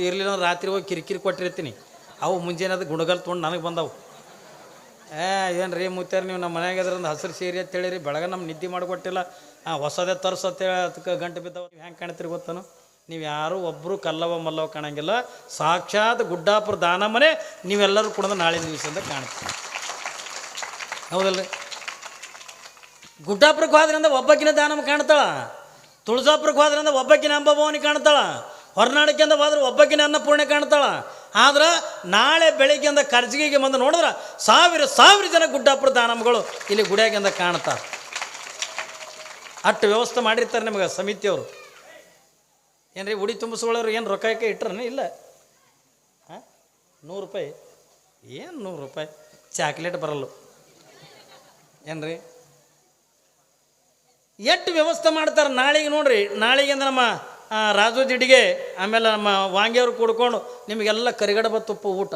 ಮತ್ತು ಇರ್ಲಿಲ್ಲ ರಾತ್ರಿ ಹೋಗಿ ಕಿರಿಕಿರಿ ಕೊಟ್ಟಿರ್ತೀನಿ. ಅವು ಮುಂಜಾನೆ ಅದು ಗುಣಗಲ್ ತೊಗೊಂಡು ನನಗೆ ಬಂದವು. ಏ ಏನು ರೀ ಮುತ್ತಾರೆ ನೀವು ನಮ್ಮ ಮನ್ಯಾಗ ಅದ್ರಂದು ಹಸಿರು ಸೀರೆ ಅಂತ ಹೇಳಿರಿ ಬೆಳಗ್ಗೆ ನಮ್ಮ ನಿದ್ದೆ ಮಾಡಿಕೊಟ್ಟಿಲ್ಲ. ಆ, ಹೊಸದೇ ತರ್ಸತ್ತೇಳಿ ಅದಕ್ಕೆ ಗಂಟೆ ಬಿದ್ದವ. ನೀವು ಹೆಂಗೆ ಕಾಣ್ತೀರಿ ಗೊತ್ತಾನು? ನೀವು ಯಾರು ಒಬ್ಬರು ಕಲ್ಲವ ಮಲ್ಲವ ಕಾಣಂಗಿಲ್ಲ. ಸಾಕ್ಷಾತ್ ಗುಡ್ಡಾಪುರ ದಾನ ಮನೆ ನೀವೆಲ್ಲರೂ ಕೂಡ ನಾಳೆ ದಿವಸದಿಂದ ಕಾಣ್ತೀವಿ ಹೌದಲ್ರಿ? ಗುಡ್ಡಾಪುರಕ್ಕೆ ಹೋದ್ರಿಂದ ಒಬ್ಬಕ್ಕಿನ ದಾನಮ್ಮ ಕಾಣ್ತಾಳ. ತುಳಜಾಪುರಕ್ಕೆ ಹೋದ್ರಿಂದ ಒಬ್ಬಕ್ಕಿನ ಅಂಬಭವನಿ ಕಾಣ್ತಾಳ. ಹೊರನಾಡಕ್ಕಿಂದ ಹೋದ್ರೆ ಒಬ್ಬಕ್ಕಿನ ಅನ್ನಪೂರ್ಣೆ ಕಾಣ್ತಾಳ. ಆದ್ರೆ ನಾಳೆ ಬೆಳಿಗ್ಗೆಯಿಂದ ಕರ್ಜಿಗೆಗೆ ಬಂದು ನೋಡಿದ್ರೆ ಸಾವಿರ ಸಾವಿರ ಜನ ಗುಡ್ಡಾಪುರ ದಾನಮ್ಮಗಳು ಇಲ್ಲಿ ಗುಡಿಯಾಗಿಂದ ಕಾಣ್ತಾ ಅಷ್ಟು ವ್ಯವಸ್ಥೆ ಮಾಡಿರ್ತಾರೆ ನಿಮಗೆ ಸಮಿತಿಯವರು ಏನ್ರಿ ಉಡಿ ತುಂಬಿಸ್ಕೊಳ್ಳೋರು ಏನು ರೊಕ್ಕಕ್ಕೆ ಇಟ್ರನ? ಇಲ್ಲ. ಹಾಂ? ನೂರು ರೂಪಾಯಿ. ಏನು ನೂರು ರೂಪಾಯಿ? ಚಾಕ್ಲೇಟ್ ಬರಲ್ಲ. ಏನ್ರಿ? ಎಷ್ಟು ವ್ಯವಸ್ಥೆ ಮಾಡ್ತಾರೆ ನಾಳೆಗೆ ನೋಡ್ರಿ. ನಾಳೆಗೆ ಅಂದ್ರೆ ನಮ್ಮ ರಾಜು ದಿಡಿಗೆ ಆಮೇಲೆ ನಮ್ಮ ವಾಂಗಿಯವ್ರು ಕೂಡ್ಕೊಂಡು ನಿಮಗೆಲ್ಲ ಕರಿಗಡಬ ತುಪ್ಪ ಊಟ.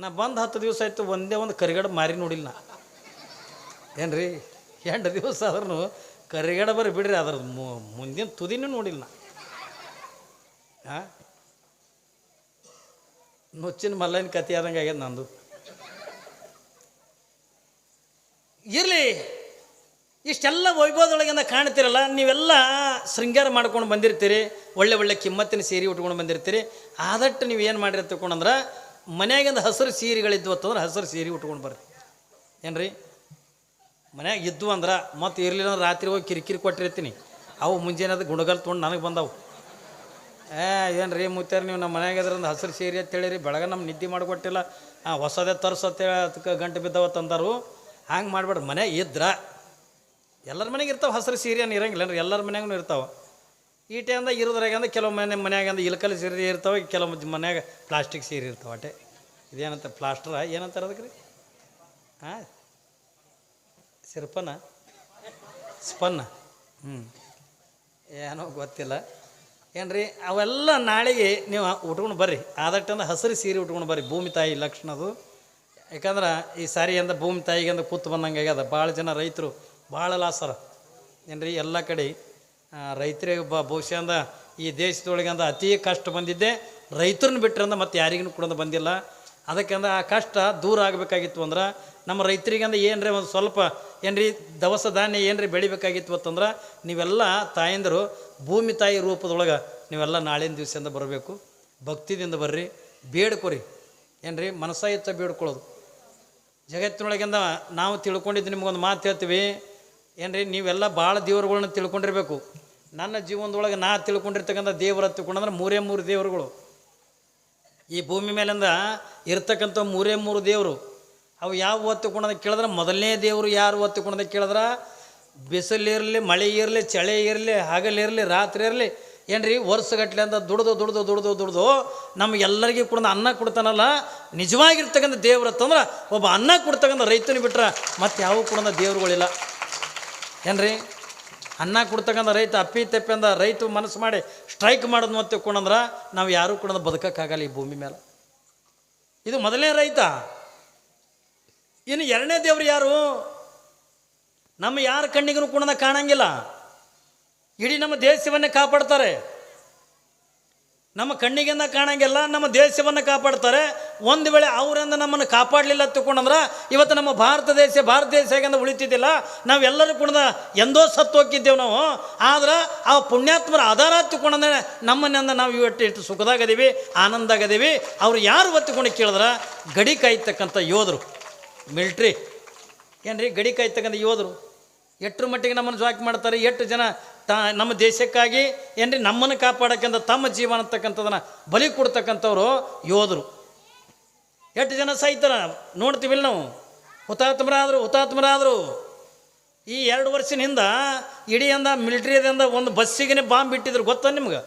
ನಾ ಬಂದು ಹತ್ತು ದಿವಸ ಆಯಿತು, ಒಂದೇ ಒಂದು ಕರಿಗಡ ಮಾರಿ ನೋಡಿಲ್ಲ ನಾ. ರೀ ಎಂಟು ದಿವಸ ಆದ್ರೂ ಕರಿಗಡಬರಿ ಬಿಡ್ರಿ ಅದ್ರ ಮುಂದಿನ ತುದಿನೂ ನೋಡಿಲ್ಲ ಹಾಂ ನುಚ್ಚಿನ ಮಲ್ಲನ ಕತೆ ಆದಂಗೆ ಆಗ್ಯದ ನಂದು. ಇರಲಿ ಇಷ್ಟೆಲ್ಲ ವೈಭವದೊಳಗಿಂದ ಕಾಣ್ತಿರಲ್ಲ, ನೀವೆಲ್ಲ ಶೃಂಗಾರ ಮಾಡ್ಕೊಂಡು ಬಂದಿರ್ತೀರಿ, ಒಳ್ಳೆ ಒಳ್ಳೆ ಕಿಮ್ಮತ್ತಿನ ಸೀರೆ ಉಟ್ಕೊಂಡು ಬಂದಿರ್ತೀರಿ. ಆದಟ್ಟು ನೀವು ಏನು ಮಾಡಿರಿ ತಿಳ್ಕೊಂಡಂದ್ರೆ ಮನ್ಯಾಗಿಂದ ಹಸಿರು ಸೀರೆಗಳಿದ್ವು ಅಂತಂದ್ರೆ ಹಸಿರು ಸೀರೆ ಉಟ್ಕೊಂಡು ಬರ್ರಿ. ಏನ್ರಿ? ಮನ್ಯಾಗ ಇದ್ವು ಅಂದ್ರೆ ಮತ್ತೆ ಇರಲಿಲ್ಲ ಅಂದ್ರೆ ರಾತ್ರಿ ಹೋಗಿ ಕಿರಿಕಿರಿ ಕೊಟ್ಟಿರ್ತೀನಿ. ಅವು ಮುಂಜಾನೆ ಅದು ಗುಣಗಲ್ ತೊಗೊಂಡು ನನಗೆ ಬಂದವು. ಏ ಏನು ರೀ ಮುತ್ತಾರೆ ನೀವು ನಮ್ಮ ಮನ್ಯಾಗ ಇದ್ರಿಂದ ಹಸಿರು ಸೀರೆ ಅಂತ ಹೇಳಿರಿ ಬೆಳಗ್ಗೆ ನಮ್ಮ ನಿದ್ದೆ ಮಾಡಿಕೊಟ್ಟಿಲ್ಲ. ಹೊಸದೇ ತರ್ಸತ್ತೇಳಿ ಅದಕ್ಕೆ ಗಂಟೆ ಬಿದ್ದವ ತಂದರು. ಹಂಗೆ ಮಾಡ್ಬೇಡ್ರಿ ಮನೆ ಇದ್ರ ಎಲ್ಲರ ಮನೆಗೆ ಇರ್ತಾವೆ ಹಸಿರು ಸೀರೆ ಏನು ಇರಂಗಿಲ್ಲ ರೀ ಎಲ್ಲರ ಮನ್ಯಾಗೂ ಇರ್ತಾವೆ. ಈ ಟೈಮ್ದಾಗ ಇರೋದ್ರಾಗಂದ ಕೆಲವು ಮನೆ ಮನ್ಯಾಗ ಅಂದ್ರೆ ಇಲ್ಕಲ್ ಸೀರೆ ಇರ್ತಾವೆ, ಕೆಲವು ಮನ್ಯಾಗ ಪ್ಲಾಸ್ಟಿಕ್ ಸೀರೆ ಇರ್ತಾವೆ ಅಟೆ. ಇದೇನಂತ ಪ್ಲಾಸ್ಟರ ಏನಂತಾರೆ ಅದಕ್ಕೆ ರೀ ಹಾಂ ಸಿರ್ಪನ? ಸ್ಪನ್ನ? ಹ್ಞೂ ಏನೋ ಗೊತ್ತಿಲ್ಲ. ಏನ್ರಿ, ಅವೆಲ್ಲ ನಾಳೆಗೆ ನೀವು ಉಟ್ಕೊಂಡು ಬರ್ರಿ. ಆದಟ್ಟಂದ ಹಸಿರು ಸೀರೆ ಉಟ್ಕೊಂಡು ಬರ್ರಿ. ಭೂಮಿ ತಾಯಿ ಲಕ್ಷಣದು ಯಾಕಂದ್ರೆ ಈ ಸಾರಿ ಅಂದ ಭೂಮಿ ತಾಯಿಗೆ ಅಂದ ಕೂತು ಬಂದಂಗೆ ಆಗ್ಯದ. ಭಾಳ ಜನ ರೈತರು ಭಾಳ ಲಾಸರ ಏನ್ರಿ, ಎಲ್ಲ ಕಡೆ ರೈತರಿಗೆ ಬ ಬಹುಶಃ ಅಂದ ಈ ದೇಶದೊಳಗೆ ಅಂದ ಅತಿ ಕಷ್ಟ ಬಂದಿದ್ದೆ. ರೈತರನ್ನ ಅಂದ್ರೆ ಮತ್ತೆ ಯಾರಿಗೂ ಕೂಡ ಬಂದಿಲ್ಲ. ಅದಕ್ಕೆ ಅಂದ ಆ ಕಷ್ಟ ದೂರ ಆಗಬೇಕಾಗಿತ್ತು ಅಂದ್ರೆ ನಮ್ಮ ರೈತರಿಗೆ ಅಂದ ಏನ್ರಿ, ಒಂದು ಸ್ವಲ್ಪ ಏನ್ರಿ, ದವಸ ಧಾನ್ಯ ಏನ್ರಿ ಬೆಳಿಬೇಕಾಗಿತ್ತು ಅಂತಂದ್ರೆ ನೀವೆಲ್ಲ ತಾಯಂದರು, ಭೂಮಿ ತಾಯಿ ರೂಪದೊಳಗೆ ನೀವೆಲ್ಲ ನಾಳಿನ ದಿವಸದಿಂದ ಬರಬೇಕು. ಭಕ್ತಿದಿಂದ ಬರ್ರಿ, ಬೇಡ್ಕೊರಿ. ಏನ್ರಿ ಮನಸ್ಸ ಇತ್ತ ಬೇಡ್ಕೊಳ್ಳೋದು. ಜಗತ್ತಿನೊಳಗಿಂದ ನಾವು ತಿಳ್ಕೊಂಡಿದ್ದು ನಿಮ್ಗೊಂದು ಮಾತು ಹೇಳ್ತೀವಿ. ಏನ್ರಿ, ನೀವೆಲ್ಲ ಭಾಳ ದೇವರುಗಳನ್ನ ತಿಳ್ಕೊಂಡಿರ್ಬೇಕು. ನನ್ನ ಜೀವನದೊಳಗೆ ನಾ ತಿಳ್ಕೊಂಡಿರ್ತಕ್ಕಂಥ ದೇವರ ತಿಳ್ಕೊಂಡಂದ್ರೆ ಮೂರೇ ಮೂರು ದೇವರುಗಳು. ಈ ಭೂಮಿ ಮೇಲಿಂದ ಇರ್ತಕ್ಕಂಥ ಮೂರೇ ಮೂರು ದೇವರು, ಅವು ಯಾವ ಒತ್ತುಕೊಂಡದ ಕೇಳಿದ್ರೆ ಮೊದಲನೇ ದೇವರು ಯಾರು ಒತ್ತುಕೊಂಡದ ಕೇಳಿದ್ರೆ ಬಿಸಿಲಿರಲಿ ಮಳೆ ಇರಲಿ, ಚಳಿ ಇರಲಿ ಹಗಲಿರಲಿ ರಾತ್ರಿ ಇರಲಿ, ಏನ್ರಿ ವರ್ಷಗಟ್ಟಲೆ ಅಂತ ದುಡ್ದು ದುಡ್ದು ದುಡ್ದು ದುಡ್ದು ನಮಗೆಲ್ಲರಿಗೂ ಕೂಡ ಅನ್ನ ಕೊಡ್ತಾನಲ್ಲ, ನಿಜವಾಗಿರ್ತಕ್ಕಂಥ ದೇವ್ರ ಅಂತಂದ್ರೆ ಒಬ್ಬ ಅನ್ನ ಕೊಡ್ತಕ್ಕಂಥ ರೈತನ ಬಿಟ್ರೆ ಮತ್ತೆ ಯಾವ ಕೂಡ ದೇವ್ರುಗಳಿಲ್ಲ. ಏನ್ರಿ? ಅನ್ನ ಕೊಡ್ತಕ್ಕಂಥ ರೈತ, ಅಪ್ಪಿ ತಪ್ಪಿ ಅಂದ ರೈತ ಮನಸ್ಸು ಮಾಡಿ ಸ್ಟ್ರೈಕ್ ಮಾಡೋದು ಮತ್ತೆ ತಿಳ್ಕೊಂಡಂದ್ರೆ ನಾವು ಯಾರೂ ಕೂಡ ಬದುಕಕ್ಕಾಗಲ್ಲ ಈ ಭೂಮಿ ಮೇಲೆ ಇದು ಮೊದಲನೇ ರೈತ. ಇನ್ನು ಎರಡನೇ ದೇವ್ರು ಯಾರು? ನಮ್ಮ ಯಾರ ಕಣ್ಣಿಗೂ ಕೂಡ ಕಾಣಂಗಿಲ್ಲ. ಇಡೀ ನಮ್ಮ ದೇಶವನ್ನೇ ಕಾಪಾಡ್ತಾರೆ. ನಮ್ಮ ಕಣ್ಣಿಗೆಂದ ಕಾಣಂಗಿಲ್ಲ ನಮ್ಮ ದೇಶವನ್ನು ಕಾಪಾಡ್ತಾರೆ. ಒಂದು ವೇಳೆ ಅವರಿಂದ ನಮ್ಮನ್ನು ಕಾಪಾಡಲಿಲ್ಲ ತಿಳ್ಕೊಂಡಂದ್ರೆ ಇವತ್ತು ನಮ್ಮ ಭಾರತ ದೇಶ ಭಾರತ ದೇಶ ಹೇಗೆಂದ ಉಳಿತಿದ್ದಿಲ್ಲ. ನಾವೆಲ್ಲರೂ ಕೂಡ ಎಂದೋ ಸತ್ತು ಹೋಗಿದ್ದೇವೆ ನಾವು. ಆದ್ರೆ ಆ ಪುಣ್ಯಾತ್ಮರ ಆಧಾರ ತಿಳ್ಕೊಂಡಂದ್ರೆ ನಮ್ಮನ್ನಿಂದ ನಾವು ಇವತ್ತು ಇಷ್ಟು ಸುಖದಾಗದೀವಿ ಆನಂದಾಗದೀವಿ ಅವ್ರು ಯಾರು ಒತ್ತಿಕೊಂಡು ಕೇಳಿದ್ರೆ? ಗಡಿ ಕಾಯ್ತಕ್ಕಂಥ ಯೋಧರು. ಮಿಲ್ಟ್ರಿ. ಏನ್ರಿ ಗಡಿ ಕಾಯ್ತಕ್ಕಂಥ ಯೋಧರು? ಎಷ್ಟರ ಮಟ್ಟಿಗೆ ನಮ್ಮನ್ನು ಜಾಕ್ ಮಾಡ್ತಾರೆ? ಎಷ್ಟು ಜನ ತಾ ನಮ್ಮ ದೇಶಕ್ಕಾಗಿ ಏನ್ರಿ ನಮ್ಮನ್ನು ಕಾಪಾಡಕ್ಕಂತ ತಮ್ಮ ಜೀವನ ಅಂತಕ್ಕಂಥದನ್ನ ಬಲಿ ಕೊಡ್ತಕ್ಕಂಥವ್ರು ಯೋಧರು. ಎಷ್ಟು ಜನ ಸಾಯ್ತಾರ? ನೋಡ್ತೀವಿಲ್ಲ ನಾವು. ಹುತಾತ್ಮರಾದರು ಹುತಾತ್ಮರಾದರು. ಈ ಎರಡು ವರ್ಷದಿಂದ ಇಡೀ ಅಂದ ಮಿಲಿಟ್ರಿದಿಂದ ಒಂದು ಬಸ್ಸಿಗೆ ಬಾಂಬ್ ಬಿಟ್ಟಿದ್ರು ಗೊತ್ತಾ ನಿಮ್ಗೆ?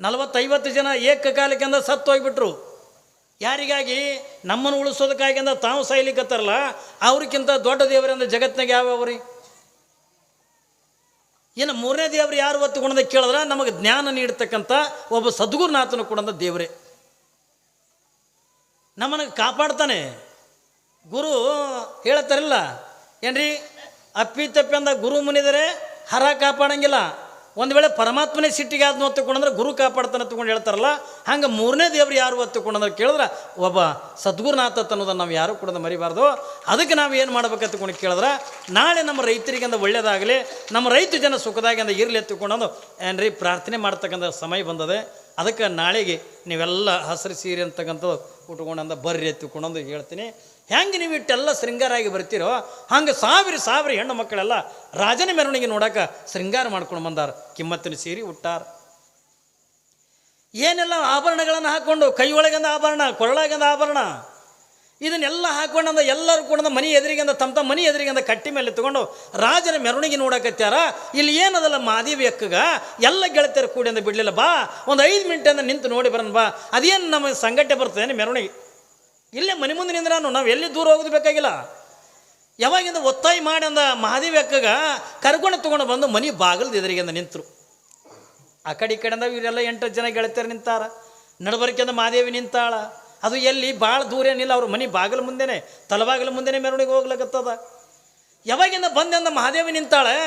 ನಲವತ್ತೈವತ್ತು ಜನ ಏಕಕಾಲಕ್ಕಿಂದ ಸತ್ತು ಹೋಗ್ಬಿಟ್ರು ಯಾರಿಗಾಗಿ? ನಮ್ಮನ್ನು ಉಳಿಸೋದಕ್ಕಾಗಿಂದ ತಾವು ಸಾಯ್ಲಿಕ್ಕತ್ತಾರಲ್ಲ ಅವ್ರಿಗಿಂತ ದೊಡ್ಡ ದೇವರಿಂದ ಜಗತ್ತಿನಾಗ ಯಾವ್ಯಾವ್ರಿ? ಇನ್ನು ಮೂರನೇ ದೇವರು ಯಾರು ಒತ್ತುಕೊಂಡ ಕೇಳಿದ್ರೆ ನಮಗೆ ಜ್ಞಾನ ನೀಡತಕ್ಕಂಥ ಒಬ್ಬ ಸದ್ಗುರುನಾಥನು ಕೂಡ ದೇವರೇ. ನಮ್ಮನ್ನು ಕಾಪಾಡ್ತಾನೆ. ಗುರು ಹೇಳ್ತಾರಿಲ್ಲ, ಏನ್ರಿ? ಅಪ್ಪಿ ತಪ್ಪಿ ಅಂದ ಗುರು ಮುನಿದರೆ ಹರ ಕಾಪಾಡಂಗಿಲ್ಲ. ಒಂದು ವೇಳೆ ಪರಮಾತ್ಮನೇ ಸಿಟ್ಟಿಗೆ ಆದ್ನು ಅಂತ ತಗೊಂಡ್ರೆ ಗುರು ಕಾಪಾಡ್ತಾನೆ ತಗೊಂಡು ಹೇಳ್ತಾರಲ್ಲ, ಹಂಗೆ ಮೂರನೇ ದೇವ್ರು ಯಾರು ಅಂತ ತಗೊಂಡ್ರೆ ಕೇಳಿದ್ರೆ ಒಬ್ಬ ಸದ್ಗುರುನಾಥ ಅನ್ನೋದನ್ನು ನಾವು ಯಾರು ಕೂಡ ಮರಿಬಾರ್ದು. ಅದಕ್ಕೆ ನಾವು ಏನು ಮಾಡ್ಬೇಕಂತ ತಗೊಂಡು ಕೇಳಿದ್ರೆ, ನಾಳೆ ನಮ್ಮ ರೈತರಿಗೆ ಅಂದ ಒಳ್ಳೇದಾಗಲಿ, ನಮ್ಮ ರೈತ ಜನ ಸುಖದಾಗಿ ಅಂದ ಇರಲಿ ಎತ್ತುಕೊಂಡು ಏನ್ರಿ ಪ್ರಾರ್ಥನೆ ಮಾಡ್ತಕ್ಕಂಥ ಸಮಯ ಬಂದದೆ, ಅದಕ್ಕೆ ನಾಳೆಗೆ ನೀವೆಲ್ಲ ಹಸಿರು ಸೀರೆ ಅಂತಕ್ಕಂಥದ್ದು ಉಟ್ಕೊಂಡಂದ ಬರ್ರಿ ಎತ್ತುಕೊಂಡಂದು ಹೇಳ್ತೀನಿ. ಹೆಂಗೆ ನೀವು ಇಟ್ಟೆಲ್ಲ ಶೃಂಗಾರಾಗಿ ಬರ್ತೀರೋ, ಹಂಗೆ ಸಾವಿರ ಸಾವಿರ ಹೆಣ್ಣು ಮಕ್ಕಳೆಲ್ಲ ರಾಜನ ಮೆರವಣಿಗೆ ನೋಡಕ್ಕೆ ಶೃಂಗಾರ ಮಾಡ್ಕೊಂಡು ಬಂದಾರ. ಕಿಮ್ಮತ್ತಿನ ಸೀರೆ ಉಟ್ಟಾರ. ಏನೆಲ್ಲ ಆಭರಣಗಳನ್ನು ಹಾಕ್ಕೊಂಡು ಕೈ ಒಳಗಂದ ಆಭರಣ, ಕೊರಳಾಗಂದ ಆಭರಣ, ಇದನ್ನೆಲ್ಲ ಹಾಕೊಂಡಂದ ಎಲ್ಲರೂ ಕೂಡ ಮನೆ ಎದುರಿಗಂದ, ತಮ್ಮ ತಮ್ಮ ಮನೆ ಎದುರಿಗಂದ ಕಟ್ಟಿ ಮೇಲೆ ತಗೊಂಡು ರಾಜನ ಮೆರವಣಿಗೆ ನೋಡಕತ್ಯಾರ ಇಲ್ಲಿ ಏನದಲ್ಲ ಮಾದೇವಿ ಅಕ್ಕಗ? ಎಲ್ಲ ಗೆಳತಿಯರು ಕೂಡಿ ಅಂದ ಬಿಡಲಿಲ್ಲ, ಬಾ, ಒಂದು ಐದು ಮಿನಿಟ್ ನಿಂತು ನೋಡಿ ಬರೋಣ ಬಾ. ಅದೇನು ನಮ್ಮ ಸಂಘಟನೆ ಬರ್ತದೆ ಮೆರವಣಿಗೆ? ಇಲ್ಲೇ ಮನೆ ಮುಂದೆ ನಿಂದ್ರೆ ನಾನು ನಾವು ಎಲ್ಲಿ ದೂರ ಹೋಗೋದು ಬೇಕಾಗಿಲ್ಲ. ಯಾವಾಗಿಂದ ಒತ್ತಾಯ ಮಾಡಿ ಅಂದ ಮಹಾದೇವಿ ಅಕ್ಕಗ ಕರ್ಕೊಂಡು ತೊಗೊಂಡು ಬಂದು ಮನೆ ಬಾಗಿಲ್ದು ಎದುರಿಗಿಂದ ನಿಂತರು. ಆ ಕಡೆ ಈ ಕಡೆಯಿಂದ ಇವರೆಲ್ಲ ಎಂಟು ಜನ ಗೆಳತಿಯರು ನಿಂತಾರ. ನಡಬರ್ಕೆಂದ ಮಹಾದೇವಿ ನಿಂತಾಳ. ಅದು ಎಲ್ಲಿ ಭಾಳ ದೂರ ಏನಿಲ್ಲ, ಅವ್ರ ಮನೆ ಬಾಗಿಲು ಮುಂದೆನೆ, ತಲಬಾಗಿಲು ಮುಂದೆನೆ ಮೆರವಣಿಗೆ ಹೋಗ್ಲಕತ್ತದ. ಯಾವಾಗಿಂದ ಬಂದೆಂದ ಮಹಾದೇವಿ ನಿಂತಾಳೆ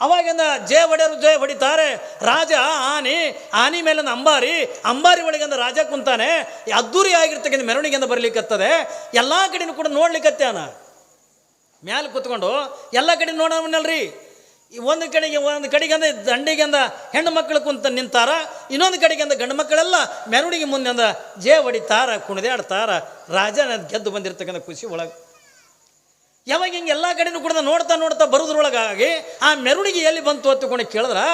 ಅವಾಗಿಂದ ಜಯ ಹೊಡೆಯರು ಜಯ ಹೊಡಿತಾರೆ. ರಾಜ ಆನೆ ಆನೆ ಮೇಲೆ ಅಂಬಾರಿ ಅಂಬಾರಿ ಒಳಗಿಂದ ರಾಜ ಕುಂತಾನೆ. ಅದ್ದೂರಿ ಆಗಿರ್ತಕ್ಕಂಥ ಮೆರವಣಿಗೆಯಿಂದ ಬರಲಿಕ್ಕತ್ತದೆ ಎಲ್ಲ ಕಡೆನೂ ಕೂಡ ನೋಡ್ಲಿಕ್ಕತ್ತಾನ ಮ್ಯಾಲೆ ಕೂತ್ಕೊಂಡು ಎಲ್ಲ ಕಡೆ ನೋಡೋಣಲ್ರಿ ಒಂದು ಕಡೆಗೆ ಒಂದು ಕಡೆಗೆ ಅಂದರೆ ದಂಡಿಗೆ ಅಂದ ಹೆಣ್ಣು ಮಕ್ಕಳು ಕುಂತ ನಿಂತಾರ, ಇನ್ನೊಂದು ಕಡೆಗೆ ಅಂದ ಗಂಡು ಮಕ್ಕಳೆಲ್ಲ ಮೆರವಣಿಗೆ ಮುಂದೆ ಅಂದ ಜೇ ಹೊಡಿತಾರ, ಕುಣಿದಾಡ್ತಾರ. ರಾಜನ ಗೆದ್ದು ಬಂದಿರ್ತಕ್ಕಂಥ ಖುಷಿ ಒಳಗೆ ಯಾವಾಗ ಹಿಂಗೆ ಎಲ್ಲ ಕಡೆನೂ ಕೂಡ ನೋಡ್ತಾ ನೋಡ್ತಾ ಬರೋದ್ರೊಳಗಾಗಿ ಆ ಮೆರವಣಿಗೆ ಎಲ್ಲಿ ಬಂತು ಅಂತಕೊಂಡು ಕೇಳಿದ್ರೆ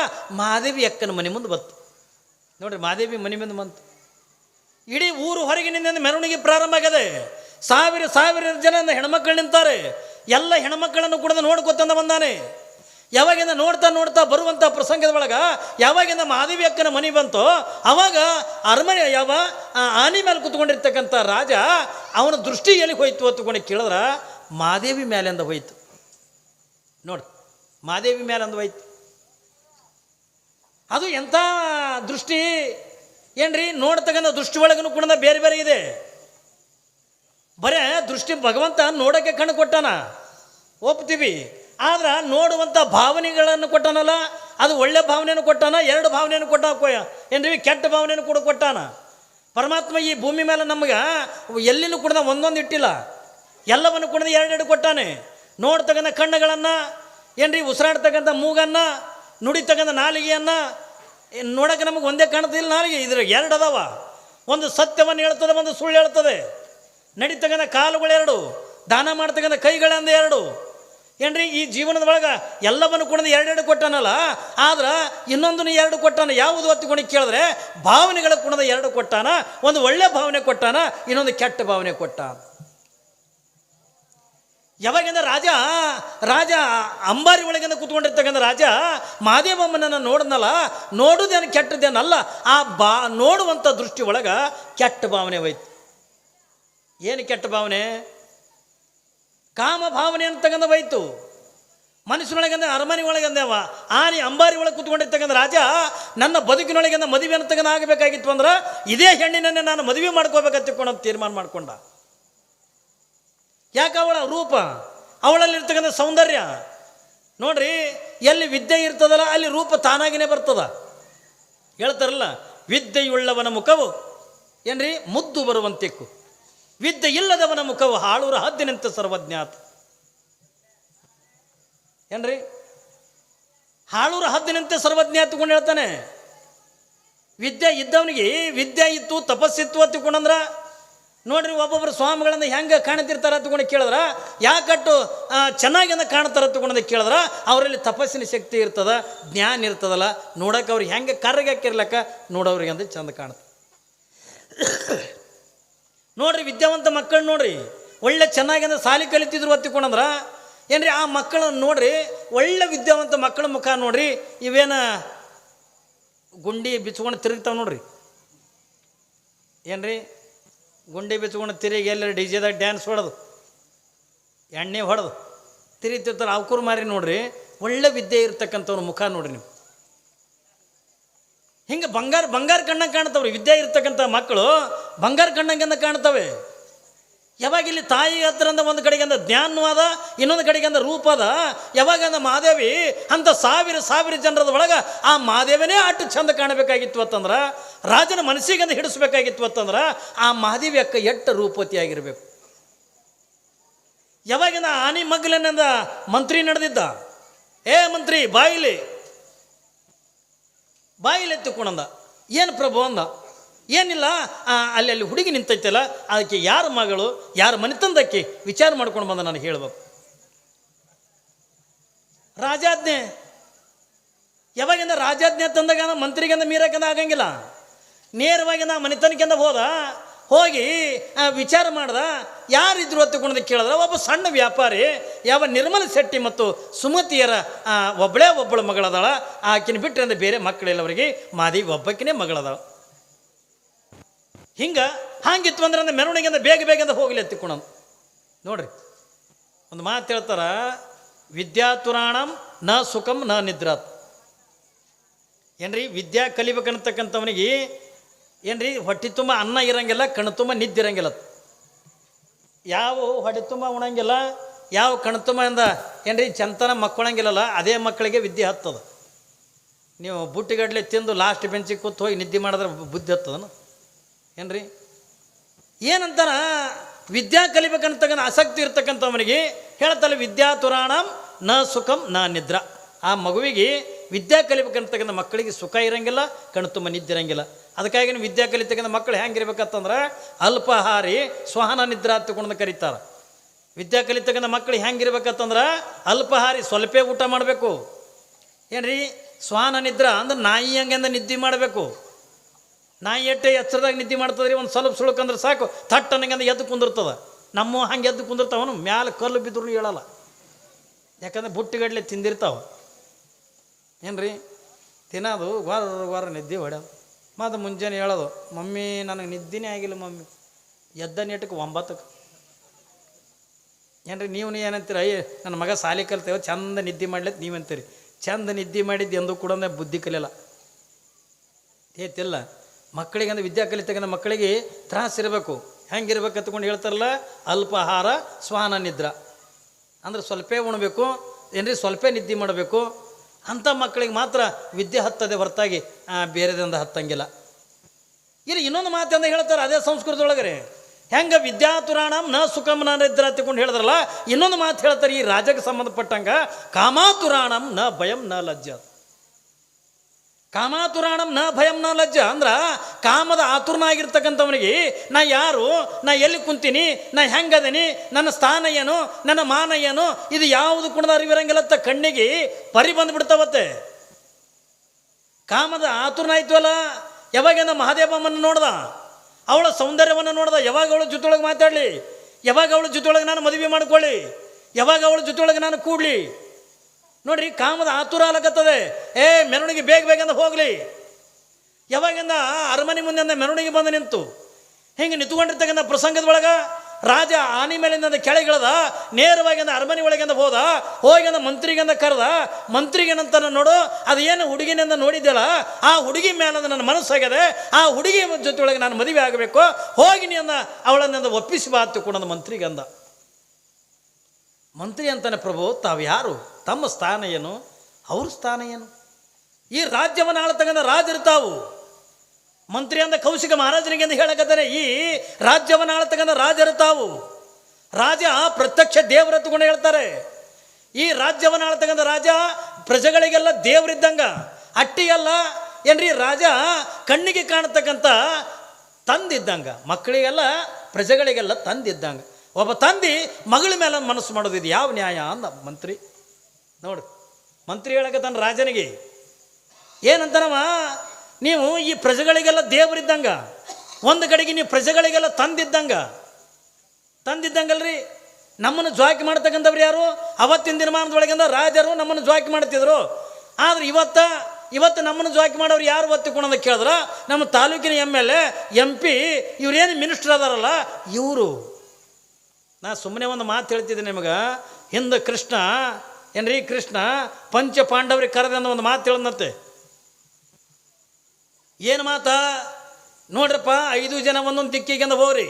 ಮಹಾದೇವಿ ಅಕ್ಕನ ಮನೆ ಮುಂದೆ ಬಂತು. ನೋಡ್ರಿ ಮಹಾದೇವಿ ಮನೆ ಮುಂದೆ ಬಂತು. ಇಡೀ ಊರು ಹೊರಗಿನಿಂದ ಮೆರವಣಿಗೆ ಪ್ರಾರಂಭ ಆಗದೆ. ಸಾವಿರ ಸಾವಿರ ಜನ ಹೆಣ್ಮಕ್ಳು ನಿಂತಾರೆ. ಎಲ್ಲ ಹೆಣ್ಮಕ್ಕಳನ್ನು ಕೂಡ ನೋಡ್ಕೊತಂದ ಬಂದಾನೆ. ಯಾವಾಗಿಂದ ನೋಡ್ತಾ ನೋಡ್ತಾ ಬರುವಂಥ ಪ್ರಸಂಗದ ಒಳಗೆ ಯಾವಾಗಿಂದ ಮಾದೇವಿ ಅಕ್ಕನ ಮನೆ ಬಂತೋ, ಅವಾಗ ಅರಮನೆ ಯಾವ ಆನೆ ಮೇಲೆ ಕುತ್ಕೊಂಡಿರ್ತಕ್ಕಂಥ ರಾಜ ಅವನ ದೃಷ್ಟಿ ಎಲ್ಲಿಗೆ ಹೋಯ್ತು ಅಂತಕೊಂಡು ಕೇಳಿದ್ರ ಮಾದೇವಿ ಮೇಲಿಂದ ಹೋಯ್ತು. ನೋಡಿ, ಮಾದೇವಿ ಮೇಲಿಂದ ಹೋಯ್ತು. ಅದು ಎಂಥ ದೃಷ್ಟಿ? ಏನ್ರಿ? ನೋಡ್ತಕ್ಕಂಥ ದೃಷ್ಟಿ ಒಳಗೂ ಕೂಡ ಬೇರೆ ಬೇರೆ ಇದೆ. ಬರೇ ದೃಷ್ಟಿ ಭಗವಂತ ನೋಡೋಕ್ಕೆ ಕಣ್ಣು ಕೊಟ್ಟಾನ? ಒಪ್ತೀವಿ. ಆದ್ರೆ ನೋಡುವಂಥ ಭಾವನೆಗಳನ್ನು ಕೊಟ್ಟಾನಲ್ಲ, ಅದು ಒಳ್ಳೆ ಭಾವನೆಯನ್ನು ಕೊಟ್ಟಾನ, ಎರಡು ಭಾವನೆಯನ್ನು ಕೊಟ್ಟ ಏನ್ರಿ? ಕೆಟ್ಟ ಭಾವನೆಯನ್ನು ಕೂಡ ಕೊಟ್ಟಾನ. ಪರಮಾತ್ಮ ಈ ಭೂಮಿ ಮೇಲೆ ನಮ್ಗೆ ಎಲ್ಲಿನೂ ಕೂಡ ಒಂದೊಂದು ಇಟ್ಟಿಲ್ಲ. ಎಲ್ಲವನ್ನು ಕುಣಿದು ಎರಡೆರಡು ಕೊಟ್ಟಾನೆ. ನೋಡ್ತಕ್ಕಂಥ ಕಣ್ಣುಗಳನ್ನು, ಏನ್ರಿ, ಉಸಿರಾಡ್ತಕ್ಕಂಥ ಮೂಗನ್ನು, ನುಡಿತಕ್ಕಂಥ ನಾಲಿಗೆಯನ್ನು ನೋಡಕ್ಕೆ ನಮಗೆ ಒಂದೇ ಕಾಣ್ತಿಲ್ಲ ನಾಲಿಗೆ ಇದ್ರ ಎರಡು ಅದಾವ. ಒಂದು ಸತ್ಯವನ್ನು ಹೇಳ್ತದೆ, ಒಂದು ಸುಳ್ಳು ಹೇಳ್ತದೆ. ನಡೀತಕ್ಕಂಥ ಕಾಲುಗಳೆರಡು ದಾನ ಮಾಡ್ತಕ್ಕಂಥ ಕೈಗಳಂದ ಎರಡು. ಏನ್ರಿ, ಈ ಜೀವನದ ಒಳಗೆ ಎಲ್ಲವನ್ನು ಕುಣಿದು ಎರಡೆರಡು ಕೊಟ್ಟಾನಲ್ಲ, ಆದ್ರೆ ಇನ್ನೊಂದು ಎರಡು ಕೊಟ್ಟಾನ. ಯಾವುದು ಗುಣಕ್ಕೆ ಕೇಳಿದ್ರೆ, ಭಾವನೆಗಳ ಕುಣದ ಎರಡು ಕೊಟ್ಟಾನ, ಒಂದು ಒಳ್ಳೆ ಭಾವನೆ ಕೊಟ್ಟಾನ, ಇನ್ನೊಂದು ಕೆಟ್ಟ ಭಾವನೆ ಕೊಟ್ಟಾನ. ಯಾವಾಗಿಂದ ರಾಜ ರಾಜ ಅಂಬಾರಿ ಒಳಗಿಂದ ಕೂತ್ಕೊಂಡಿರ್ತಕ್ಕಂಥ ರಾಜ ಮಹಾದೇವಮ್ಮನನ್ನು ನೋಡಿದ್ನಲ್ಲ, ನೋಡುದೇನು ಕೆಟ್ಟದೇನಲ್ಲ ಆ ಬಾ, ನೋಡುವಂಥ ದೃಷ್ಟಿ ಒಳಗೆ ಕೆಟ್ಟ ಭಾವನೆ ಹೋಯ್ತು. ಏನು ಕೆಟ್ಟ ಭಾವನೆ? ಕಾಮ ಭಾವನೆ ಅಂತಕ್ಕಂಥ ಹೋಯ್ತು. ಮನಸ್ಸಿನೊಳಗಂದ, ಅರಮನೆ ಒಳಗಂದೇವ, ಆನೆ ಅಂಬಾರಿ ಒಳಗೆ ಕೂತ್ಕೊಂಡಿರ್ತಕ್ಕಂಥ ರಾಜ ನನ್ನ ಬದುಕಿನೊಳಗಿಂದ ಮದುವೆ ಅಂತಕ್ಕಂಥ ಆಗಬೇಕಾಗಿತ್ತು ಅಂದ್ರೆ ಇದೇ ಹೆಣ್ಣಿನನ್ನೇ ನಾನು ಮದುವೆ ಮಾಡ್ಕೋಬೇಕಂತ ತೀರ್ಮಾನ ಮಾಡ್ಕೊಂಡ. ಯಾಕೆ ಅವಳ ರೂಪ? ಅವಳಲ್ಲಿರ್ತಕ್ಕಂಥ ಸೌಂದರ್ಯ? ನೋಡ್ರಿ, ಎಲ್ಲಿ ವಿದ್ಯೆ ಇರ್ತದಲ್ಲ, ಅಲ್ಲಿ ರೂಪ ತಾನಾಗಿನೇ ಬರ್ತದ. ಹೇಳ್ತಾರಲ್ಲ, ವಿದ್ಯೆಯುಳ್ಳವನ ಮುಖವು, ಏನ್ರಿ, ಮುದ್ದು ಬರುವಂತೆಕ್ಕು ವಿದ್ಯೆ ಇಲ್ಲದವನ ಮುಖವು ಹಾಳೂರ ಹದ್ದಿನಂತೆ ಸರ್ವಜ್ಞಾತ. ಏನ್ರಿ, ಹಾಳೂರ ಹದ್ದಿನಂತೆ ಸರ್ವಜ್ಞಾತ ತಗೊಂಡು ಹೇಳ್ತಾನೆ. ವಿದ್ಯೆ ಇದ್ದವನಿಗೆ, ವಿದ್ಯೆ ಇತ್ತು, ತಪಸ್ಸಿತ್ತು ತಿಳ್ಕೊಂಡಂದ್ರ ನೋಡ್ರಿ ಒಬ್ಬೊಬ್ಬರು ಸ್ವಾಮಿಗಳನ್ನು ಹೆಂಗೆ ಕಾಣ್ತಿರ್ತಾರ ತಗೊಂಡು ಕೇಳಿದ್ರ, ಯಾಕಟ್ಟು ಚೆನ್ನಾಗಿಂದ ಕಾಣ್ತಾರ ತಗೊಂಡು ಕೇಳಿದ್ರ, ಅವರಲ್ಲಿ ತಪಸ್ಸಿನ ಶಕ್ತಿ ಇರ್ತದ, ಜ್ಞಾನ ಇರ್ತದಲ್ಲ ನೋಡಕ್ಕೆ ಅವ್ರು ಹೆಂಗೆ ಕರ್ರಗಾಕಿರ್ಲಕ್ಕ ನೋಡೋರಿಗೆ ಅಂದ್ರೆ ಚಂದ ಕಾಣುತ್ತೆ ನೋಡ್ರಿ ವಿದ್ಯಾವಂತ ಮಕ್ಕಳು ನೋಡ್ರಿ, ಒಳ್ಳೆ ಚೆನ್ನಾಗಿಂದ ಸಾಲಿ ಕಲಿತಿದ್ರು ಒತ್ತಿಕೊಂಡಂದ್ರ, ಏನ್ರಿ ಆ ಮಕ್ಕಳನ್ನ ನೋಡ್ರಿ, ಒಳ್ಳೆ ವಿದ್ಯಾವಂತ ಮಕ್ಕಳ ಮುಖ ನೋಡ್ರಿ, ಇವೇನ ಗುಂಡಿ ಬಿಚ್ಕೊಂಡು ತಿರುಗ್ತಾವ ನೋಡ್ರಿ. ಏನ್ರಿ? ಗುಂಡಿ ಬಿಚ್ಕೊಂಡು ತಿರುಗಿ ಎಲ್ಲರ ಡಿ ಜೆದಾಗ ಡ್ಯಾನ್ಸ್ ಹೊಡೆದು, ಎಣ್ಣೆ ಹೊಡೆದು, ತಿರುಗ್ತಿರ್ತಾರೆ. ಅವಕೂರು ಮಾರಿ ನೋಡ್ರಿ, ಒಳ್ಳೆ ವಿದ್ಯೆ ಇರ್ತಕ್ಕಂಥವ್ರ ಮುಖ ನೋಡ್ರಿ ನೀವು. ಹಿಂಗೆ ಬಂಗಾರ ಬಂಗಾರ ಕಣ್ಣಂಗೆ ಕಾಣ್ತಾವ್ರಿ ವಿದ್ಯೆ ಇರ್ತಕ್ಕಂಥ ಮಕ್ಕಳು ಬಂಗಾರ ಕಣ್ಣಂಗೆ ಕಾಣ್ತವೆ ಯಾವಾಗ ಇಲ್ಲಿ ತಾಯಿ ಹತ್ರಂದ ಒಂದು ಕಡೆಗೆ ಅಂದ ಜ್ಞಾನವಾದ ಇನ್ನೊಂದು ಕಡೆಗೆ ಅಂದ. ರೂಪದ ಯಾವಾಗ ಮಾದೇವಿ ಅಂತ ಸಾವಿರ ಸಾವಿರ ಜನರದ ಒಳಗೆ ಆ ಮಾದೇವಿನೇ ಅಟ್ಟು ಚಂದ ಕಾಣಬೇಕಾಗಿತ್ತು ಅಂತಂದ್ರೆ, ರಾಜನ ಮನಸ್ಸಿಗೆ ಅಂದ ಹಿಡಿಸ್ಬೇಕಾಗಿತ್ತು ಅಂತಂದ್ರೆ, ಆ ಮಹಾದೇವಿ ಅಕ್ಕ ಎಟ್ಟ ರೂಪವತಿ ಆಗಿರಬೇಕು ಯಾವಾಗಿಂದ ಆನಿ ಮಗ್ಲನ್ನಂದ ಮಂತ್ರಿ ನಡೆದಿದ್ದ? ಏ ಮಂತ್ರಿ, ಬಾಯಿಲಿ. ಬಾಯಿಲಿ ಎತ್ತಿಕೊಂಡಂದ. ಏನು ಪ್ರಭು ಅಂದ? ಏನಿಲ್ಲ ಅಲ್ಲಿ ಅಲ್ಲಿ ಹುಡುಗಿ ನಿಂತೈತಲ್ಲ ಅದಕ್ಕೆ ಯಾರ ಮಗಳು, ಯಾರ ಮನೆತಂದಕ್ಕೆ ವಿಚಾರ ಮಾಡ್ಕೊಂಡು ಬಂದ ನಾನು ಹೇಳಬೇಕು. ರಾಜಾಜ್ಞೆ, ಯಾವಾಗಿಂದ ರಾಜಾಜ್ಞೆ ತಂದಾಗ ಮಂತ್ರಿಗಿಂದ ಮೀರಕ್ಕಿಂದ ಆಗಂಗಿಲ್ಲ. ನೇರವಾಗಿ ನಾ ಮನೆತನಕ್ಕಿಂದ ಹೋದ, ಹೋಗಿ ವಿಚಾರ ಮಾಡ್ದ, ಯಾರಿದ್ರು ಹೊತ್ತುಕೊಂಡದ ಕೇಳಿದ್ರೆ, ಒಬ್ಬ ಸಣ್ಣ ವ್ಯಾಪಾರಿ, ಯಾವ ನಿರ್ಮಲ ಶೆಟ್ಟಿ ಮತ್ತು ಸುಮತಿಯರ ಒಬ್ಬಳೇ ಒಬ್ಬಳು ಮಗಳದಾಳ, ಆಕಿನ ಬಿಟ್ಟರೆ ಬೇರೆ ಮಕ್ಕಳಿಲ್ಲ ಅವರಿಗೆ ಮಾದಿ ಒಬ್ಬಕ್ಕಿನೇ ಮಗಳದಾಳ. ಹಿಂಗೆ ಹಂಗಿತ್ತು ಅಂದ್ರೆ ಅಂದ್ರೆ ಮೆರವಣಿಗೆಯಿಂದ ಬೇಗ ಬೇಗಂದ ಹೋಗಲಿ ಎತ್ತಿಕೊಣ ನೋಡ್ರಿ, ಒಂದು ಮಾತು ಹೇಳ್ತಾರ, ವಿದ್ಯಾತುರಾಣಂ ನ ಸುಖಂ ನ ನಿದ್ರಾತ್. ಏನ್ರಿ, ವಿದ್ಯಾ ಕಲಿಬೇಕನ್ನತಕ್ಕಂಥವನಿಗೆ ಏನ್ರಿ, ಹೊಟ್ಟೆ ತುಂಬ ಅನ್ನ ಇರಂಗಿಲ್ಲ, ಕಣ್ಣು ತುಂಬ ನಿದ್ದಿರಂಗಿಲ್ಲ ಯಾವ ಹೊಟ್ಟೆ ತುಂಬ ಉಣಂಗಿಲ್ಲ, ಯಾವ ಕಣ್ಣು ತುಂಬ ಅಂದ ಏನ್ರಿ, ಚಂತನ ಮಕ್ಕಳಂಗಿಲ್ಲಲ್ಲ, ಅದೇ ಮಕ್ಕಳಿಗೆ ವಿದ್ಯೆ ಹತ್ತದ. ನೀವು ಬುಟ್ಟಿಗಡ್ಲೆ ತಿಂದು ಲಾಸ್ಟ್ ಬೆಂಚಿಗೆ ಕೂತು ಹೋಗಿ ನಿದ್ದೆ ಮಾಡಿದ್ರೆ ಬುದ್ಧಿ ಹತ್ತದನು? ಏನ್ರಿ? ಏನಂತಾರ? ವಿದ್ಯಾ ಕಲಿಬೇಕಂತಕ್ಕಂಥ ಆಸಕ್ತಿ ಇರ್ತಕ್ಕಂಥವನಿಗೆ ಹೇಳ್ತಲ್ಲ, ವಿದ್ಯಾ ತುರಾಣಂ ನ ಸುಖಂ ನ ನಿದ್ರ. ಆ ಮಗುವಿಗೆ ವಿದ್ಯಾ ಕಲಿಬೇಕಂತಕ್ಕಂಥ ಮಕ್ಕಳಿಗೆ ಸುಖ ಇರಂಗಿಲ್ಲ, ಕಣ್ಣು ತುಂಬ ನಿದ್ದಿರಂಗಿಲ್ಲ ಅದಕ್ಕಾಗಿ ವಿದ್ಯಾ ಕಲಿತಕ್ಕಂಥ ಮಕ್ಕಳು ಹೆಂಗಿರ್ಬೇಕಂತಂದ್ರೆ ಅಲ್ಪಾಹಾರಿ ಸ್ವಹನ ನಿದ್ರಾ ತಗೊಂಡು ಕರೀತಾರೆ. ವಿದ್ಯಾ ಕಲಿತಕ್ಕಂಥ ಮಕ್ಕಳು ಹೆಂಗಿರ್ಬೇಕಂತಂದ್ರೆ ಅಲ್ಪಾಹಾರಿ ಸ್ವಲ್ಪೇ ಊಟ ಮಾಡಬೇಕು. ಏನ್ರಿ? ಸ್ವಾನ ನಿದ್ರಾ ಅಂದ್ರೆ ನಾಯಿ ಹಂಗೆಂದ ನಿದ್ದೆ ಮಾಡಬೇಕು. ನಾಯಿ ಎಟ್ಟೆ ಎಚ್ಚರದಾಗ ನಿದ್ದೆ ಮಾಡ್ತದ್ರಿ, ಒಂದು ಸ್ವಲ್ಪ ಸುಳುಕಂದ್ರೆ ಸಾಕು. ಥಟ್ ಅನ್ನಂಗಂದ ಎದ್ದು ಕುಂದಿರ್ತದ. ನಮ್ಮ ಹಂಗೆ ಎದ್ದು ಕುಂದಿರ್ತಾವನು ಮ್ಯಾಲೆ ಕಲ್ಲು ಬಿದ್ದರು ಹೇಳಲ್ಲ. ಯಾಕಂದ್ರೆ ಬುಟ್ಟಿಗಡ್ಲೆ ತಿಂದಿರ್ತಾವ. ಏನ್ರಿ? ತಿನ್ನೋದು ವಾರ ವಾರ ನಿದ್ದೆ ಹೊಡ್ಯೋದು. ಮತ್ತು ಮುಂಜಾನೆ ಹೇಳೋದು, ಮಮ್ಮಿ, ನನಗೆ ನಿದ್ದೆನೇ ಆಗಿಲ್ಲ ಮಮ್ಮಿ. ಎದ್ದ ನೆಟ್ಟಕ್ಕೆ ಒಂಬತ್ತಕ್ಕೆ. ಏನ್ರಿ ನೀವು ನೀ ಏನಂತೀರ, ಅಯ್ಯ, ನನ್ನ ಮಗ ಸಾಲಿ ಕಲ್ತೇವೆ, ಚಂದ ನಿದ್ದೆ ಮಾಡ್ಲತ್ ನೀವಂತೀರಿ. ಚಂದ ನಿದ್ದೆ ಮಾಡಿದ್ದು ಎಂದು ಕೂಡ ಬುದ್ಧಿ ಕಲಿಯಲ್ಲ. ಏತಿಲ್ಲ ಮಕ್ಕಳಿಗೆ ಅಂದರೆ ವಿದ್ಯಾ ಕಲಿತಕ್ಕಂಥ ಮಕ್ಕಳಿಗೆ ತ್ರಾಸ ಇರಬೇಕು. ಹೆಂಗಿರ್ಬೇಕು ಅಂತಕೊಂಡು ಹೇಳ್ತಾರಲ್ಲ, ಅಲ್ಪಾಹಾರ, ಸ್ವಾನ ನಿದ್ರ. ಅಂದ್ರೆ ಸ್ವಲ್ಪೇ ಉಣಬೇಕು, ಏನ್ರಿ ಸ್ವಲ್ಪ ನಿದ್ದೆ ಮಾಡಬೇಕು. ಅಂಥ ಮಕ್ಕಳಿಗೆ ಮಾತ್ರ ವಿದ್ಯೆ ಹತ್ತದೆ ಹೊರತಾಗಿ ಬೇರೆದಿಂದ ಹತ್ತಂಗಿಲ್ಲ. ಇಲ್ಲಿ ಇನ್ನೊಂದು ಮಾತಂದ ಹೇಳ್ತಾರೆ ಅದೇ ಸಂಸ್ಕೃತದೊಳಗರೆ ಹೆಂಗೆ ವಿದ್ಯಾತುರಾಣಂ ನ ಸುಖಂ ನಿದ್ರ ತಿಕೊಂಡು ಹೇಳಿದ್ರಲ್ಲ ಇನ್ನೊಂದು ಮಾತು ಹೇಳ್ತಾರೆ ಈ ರಾಜಕ್ಕೆ ಸಂಬಂಧಪಟ್ಟಂಗೆ, ಕಾಮಾತುರಾಣಂ ನ ಭಯಂ ನ ಲಜ್ಜ ಕಾಮಾತುರಾಣಂ ನ ಭಯಂ ನ ಲಜ್ಜ ಅಂದ್ರ ಕಾಮದ ಆತುರನಾಗಿರ್ತಕ್ಕಂಥವನಿಗೆ, ನಾ ಯಾರು, ನಾ ಎಲ್ಲಿ ಕುಂತೀನಿ, ನಾ ಹೆಂಗದನಿ, ನನ್ನ ಸ್ಥಾನ ಏನು, ನನ್ನ ಮಾನ ಏನು, ಇದು ಯಾವುದು ಕುಣದ ಅರಿವಿರಂಗಿಲ್ಲತ್ತ ಕಣ್ಣಿಗೆ ಪರಿ ಬಂದ್ಬಿಡ್ತಾವತ್ತೆ. ಕಾಮದ ಆತುರನಾಯ್ತವಲ್ಲ, ಯಾವಾಗ ಮಹಾದೇವಮ್ಮನ ನೋಡ್ದ, ಅವಳ ಸೌಂದರ್ಯವನ್ನು ನೋಡ್ದ, ಯಾವಾಗ ಅವಳ ಜೊತೆಯೊಳಗೆ ಮಾತಾಡಲಿ, ಯಾವಾಗ ಅವಳ ಜೊತೆಯೊಳಗೆ ನಾನು ಮದುವೆ ಮಾಡ್ಕೊಳ್ಳಿ, ಯಾವಾಗ ಅವಳ ಜೊತೆಯೊಳಗೆ ನಾನು ಕೂಡ್ಲಿ ನೋಡ್ರಿ, ಕಾಮದ ಆತುರ ಆಗತ್ತದೆ ಏ, ಮೆರವಣಿಗೆ ಬೇಗ ಬೇಗಂದ ಹೋಗ್ಲಿ. ಯಾವಾಗಿಂದ ಅರಮನೆ ಮುಂದೆ ಅಂದ ಮೆರವಣಿಗೆ ಬಂದು ನಿಂತು. ಹಿಂಗೆ ನಿಂತುಕೊಂಡಿರ್ತಕ್ಕಂಥ ಪ್ರಸಂಗದ ಒಳಗೆ ರಾಜ ಆನೆ ಮೇಲಿಂದ ಕೆಳಗಿಳದ ನೇರವಾಗಿಂದ ಅರಮನೆ ಒಳಗಿಂದ ಹೋದ ಹೋಗಿಂದ ಮಂತ್ರಿಗಿಂದ ಕರೆದ ಮಂತ್ರಿಗೇನಂತ ನೋಡು, ಅದೇನು ಹುಡುಗಿನಿಂದ ನೋಡಿದ್ದೆಲ್ಲ ಆ ಹುಡುಗಿ ಮೇಲೆ ನನ್ನ ಮನಸ್ಸಾಗಿದೆ ಆ ಹುಡುಗಿ ಜೊತೆ ಒಳಗೆ ನಾನು ಮದುವೆ ಆಗಬೇಕು, ಹೋಗಿ ಅಂದ ಅವಳನ್ನ ಒಪ್ಪಿಸಿ ಬಾತು ಕೂಡ ಮಂತ್ರಿಗಂದ ಮಂತ್ರಿ ಅಂತಾನೆ ಪ್ರಭು ತಾವು ಯಾರು ತಮ್ಮ ಸ್ಥಾನ ಏನು? ಅವ್ರ ಸ್ಥಾನ ಏನು? ಈ ರಾಜ್ಯವನ್ನು ಆಳ್ತಕ್ಕಂಥ ರಾಜರು ತಾವು ಮಂತ್ರಿ ಅಂದ ಕೌಶಿಕ ಮಹಾರಾಜನಿಗೆ ಎಂದು ಹೇಳಕತ್ತಾರೆ. ಈ ರಾಜ್ಯವನ್ನು ಆಳ್ತಕ್ಕಂಥ ರಾಜರು ತಾವು ರಾಜ ಪ್ರತ್ಯಕ್ಷ ದೇವರ ಹೇಳ್ತಾರೆ. ಈ ರಾಜ್ಯವನ್ನು ಆಳ್ತಕ್ಕಂಥ ರಾಜ ಪ್ರಜೆಗಳಿಗೆಲ್ಲ ದೇವರಿದ್ದಂಗ. ಅಟ್ಟಿಗೆಲ್ಲ ಏನ್ರಿ? ರಾಜ ಕಣ್ಣಿಗೆ ಕಾಣತಕ್ಕಂಥ ತಂದಿದ್ದಂಗ. ಮಕ್ಕಳಿಗೆಲ್ಲ, ಪ್ರಜೆಗಳಿಗೆಲ್ಲ ತಂದಿದ್ದಂಗ. ಒಬ್ಬ ತಂದಿ ಮಗಳ ಮೇಲೆ ಮನಸ್ಸು ಮಾಡೋದು ಇದು ಯಾವ ನ್ಯಾಯ ಅಂದ ಮಂತ್ರಿ. ನೋಡು, ಮಂತ್ರಿ ಹೇಳಕತ್ತಾನ ರಾಜನಿಗೆ ಏನಂತಾರವ ನೀವು ಈ ಪ್ರಜೆಗಳಿಗೆಲ್ಲ ದೇವರಿದ್ದಂಗ, ಒಂದು ಕಡೆಗೆ ನೀವು ಪ್ರಜೆಗಳಿಗೆಲ್ಲ ತಂದಿದ್ದಂಗ, ತಂದಿದ್ದಂಗಲ್ರಿ, ನಮ್ಮನ್ನು ಜ್ವಾಕಿ ಮಾಡ್ತಕ್ಕಂಥವ್ರು ಯಾರು? ಅವತ್ತಿನ ದಿನಮಾನದೊಳಗಿಂದ ರಾಜರು ನಮ್ಮನ್ನು ಜ್ವಾಕಿ ಮಾಡ್ತಿದ್ರು. ಆದ್ರೆ ಇವತ್ತ, ಇವತ್ತು ನಮ್ಮನ್ನು ಜ್ವಾಕಿ ಮಾಡೋರು ಯಾರು ಒತ್ತಿಕೊಂಡಂತ ಕೇಳಿದ್ರ? ನಮ್ಮ ತಾಲೂಕಿನ M L A, M P, ಇವ್ರೇನು ಮಿನಿಸ್ಟರ್ ಅದಾರಲ್ಲ, ಇವರು. ನಾ ಸುಮ್ಮನೆ ಒಂದು ಮಾತು ಹೇಳ್ತಿದ್ದೆ ನಿಮಗೆ. ಹಿಂದೆ ಕೃಷ್ಣ, ಏನ್ರಿ ಕೃಷ್ಣ? ಪಂಚ ಪಾಂಡವರಿಗೆ ಕರೆದ ಒಂದು ಮಾತು ಹೇಳಿದಂತೆ ಏನು ಮಾತಾ? ನೋಡ್ರಪ್ಪ, ಐದು ಜನ ಒಂದೊಂದು ದಿಕ್ಕಿಗೆ ಹೋಗ್ರಿ.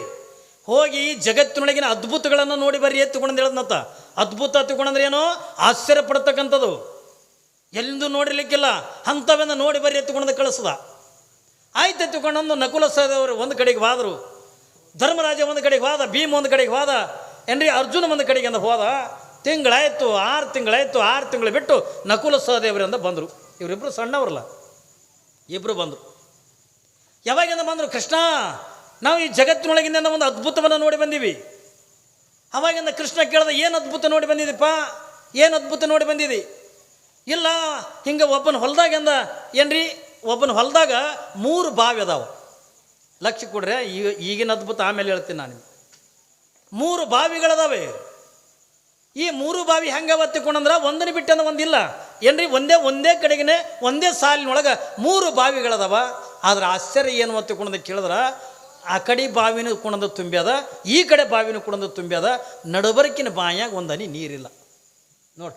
ಹೋಗಿ ಜಗತ್ತಿನೊಳಗಿನ ಅದ್ಭುತಗಳನ್ನು ನೋಡಿ ಬರ್ರಿ ಎತ್ತುಕೊಂಡು ಹೇಳದ್ನತ್ತ ಅದ್ಭುತ ಎತ್ತುಕೊಂಡಂದ್ರೆ ಏನೋ? ಆಶ್ಚರ್ಯ ಪಡ್ತಕ್ಕಂಥದ್ದು ಎಲ್ಲೂ ನೋಡಿರ್ಲಿಕ್ಕಿಲ್ಲ. ಅಂಥವೆಂದು ನೋಡಿ ಬರ್ರಿ ಎತ್ತುಕೊಂಡು ಕಳಿಸ್ದ. ಆಯ್ತು ಎತ್ತುಕೊಂಡೊಂದು ನಕುಲ ಸಹದೇವರು ಒಂದು ಕಡೆಗೆ ಹೋದರು ಧರ್ಮರಾಜ ಒಂದು ಕಡೆಗೆ ಹೋದ, ಭೀಮ್ ಒಂದು ಕಡೆಗೆ ಹೋದ ಏನ್ರಿ ಅರ್ಜುನ ಒಂದು ಕಡೆಗೆ ಅಂದ ಹೋದ, ತಿಂಗಳಾಯ್ತು, ಆರು ತಿಂಗಳಾಯಿತು, ಆರು ತಿಂಗಳು ಬಿಟ್ಟು ನಕುಲ ಸಹದೇವರಿಂದ ಬಂದರು. ಇವರಿಬ್ಬರು ಸಣ್ಣವ್ರಲ್ಲ. ಇಬ್ಬರು ಬಂದರು. ಯಾವಾಗಿಂದ ಬಂದರು? ಕೃಷ್ಣ, ನಾವು ಈ ಜಗತ್ತಿನೊಳಗಿಂದ ಒಂದು ಅದ್ಭುತವನ್ನು ನೋಡಿ ಬಂದೀವಿ. ಅವಾಗಿಂದ ಕೃಷ್ಣ ಕೇಳಿದ, ಏನು ಅದ್ಭುತ ನೋಡಿ ಬಂದಿದ್ದೀಪ್ಪ ಏನು ಅದ್ಭುತ ನೋಡಿ ಬಂದಿದಿ? ಇಲ್ಲ, ಹಿಂಗೆ ಒಬ್ಬನ ಹೊಲದಾಗ ಏನು ಏನ್ರಿ, ಒಬ್ಬನ ಹೊಲದಾಗ ಮೂರು ಬಾವಿ ಅದಾವ. ಲಕ್ಷ ಕೊಡ್ರೆ ಈಗ ಈಗಿನ ಅದ್ಭುತ ಆಮೇಲೆ ಹೇಳ್ತೀನಿ ನಾನು. ಮೂರು ಬಾವಿಗಳದಾವೆ. ಈ ಮೂರು ಬಾವಿ ಹೆಂಗೆ ಒತ್ತಿಕೊಂಡಂದ್ರೆ ಒಂದನ ಅಂದ್ರೆ ಒಂದಿಲ್ಲ. ಏನ್ರಿ? ಒಂದೇ ಒಂದೇ ಕಡೆಗೇನೆ, ಒಂದೇ ಸಾಲಿನೊಳಗೆ ಮೂರು ಬಾವಿಗಳದಾವ. ಆದ್ರೆ ಆಶ್ಚರ್ಯ ಏನು ಒತ್ತಿಕೊಂಡಂದ ಕೇಳಿದ್ರೆ, ಆ ಕಡೆ ಬಾವಿನ ಕುಣದ ತುಂಬ್ಯದ ಈ ಕಡೆ ಬಾವಿನ ಕುಣದ ತುಂಬ್ಯದ ನಡಬರ್ಕಿನ ಬಾಯಾಗ ಒಂದನಿ ನೀರಿಲ್ಲ. ನೋಡಿ.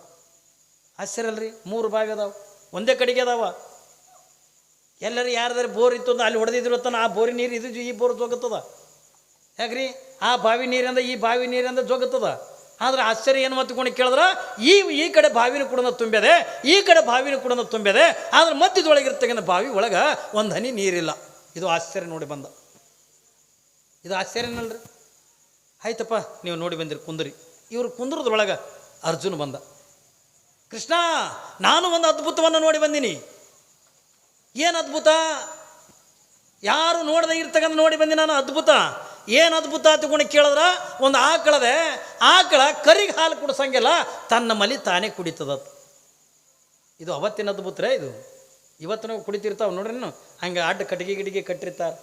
ಆಶ್ಚರ್ಯ ಅಲ್ರಿ? ಮೂರು ಬಾವಿ ಅದಾವ. ಒಂದೇ ಕಡೆಗೆ ಅದಾವ. ಎಲ್ಲರೂ ಯಾರಾದ್ರೂ ಬೋರ್ ಇತ್ತು ಅಂದ್ರೆ ಅಲ್ಲಿ ಹೊಡೆದಿದ್ರು ತನ ಆ ಬೋರಿ ನೀರು ಇದು ಈ ಬೋರ್ ಜೋಗತ್ತದ. ಯಾಕ್ರಿ? ಆ ಬಾವಿ ನೀರಿಂದ ಈ ಬಾವಿ ನೀರಿಂದ ಜೋಗತ್ತದ. ಆದ್ರೆ ಆಶ್ಚರ್ಯ ಏನು ಮತ್ಕೊಂಡು ಕೇಳಿದ್ರೆ? ಈ ಈ ಕಡೆ ಬಾವಿನ ಕೂಡ ತುಂಬಿದೆ ಈ ಕಡೆ ಬಾವಿನ ಕೂಡ ತುಂಬಿದೆ ಆದ್ರೆ ಮಧ್ಯದೊಳಗಿರ್ತಕ್ಕಂಥ ಬಾವಿ ಒಳಗೆ ಒಂದು ಹನಿ ನೀರಿಲ್ಲ. ಇದು ಆಶ್ಚರ್ಯ ನೋಡಿ ಬಂದ. ಇದು ಆಶ್ಚರ್ಯನಲ್ರಿ ಆಯ್ತಪ್ಪ, ನೀವು ನೋಡಿ ಬಂದಿರಿ, ಕುಂದ್ರಿ. ಇವರು ಕುಂದ್ರದ್ರೊಳಗೆ ಅರ್ಜುನ್ ಬಂದ. ಕೃಷ್ಣ, ನಾನು ಒಂದು ಅದ್ಭುತವನ್ನು ನೋಡಿ ಬಂದೀನಿ. ಏನು ಅದ್ಭುತ? ಯಾರು ನೋಡದೆ ಇರ್ತಕ್ಕಂಥ ನೋಡಿ ಬಂದಿ ನಾನು ಅದ್ಭುತ. ಏನು ಅದ್ಭುತ ತಗೊಂಡು ಕೇಳಿದ್ರೆ? ಒಂದು ಆಕಳದೆ ಆಕಳ ಕರಿಗೆ ಹಾಲು ಕುಡಿಸಂಗಿಲ್ಲ ತನ್ನ ಮಲಿ ತಾನೇ ಕುಡಿತದ ಇದು ಅವತ್ತಿನ ಅದ್ಭುತರೇ ಇದು. ಇವತ್ತಿನ ಕುಡಿತಿರ್ತಾವೆ ನೋಡ್ರಿ ಹಂಗೆ ಅಡ್ಡ ಕಟ್ಟಿಗೆ ಗಿಡಿಗೆ ಕಟ್ಟಿರ್ತಾರೆ.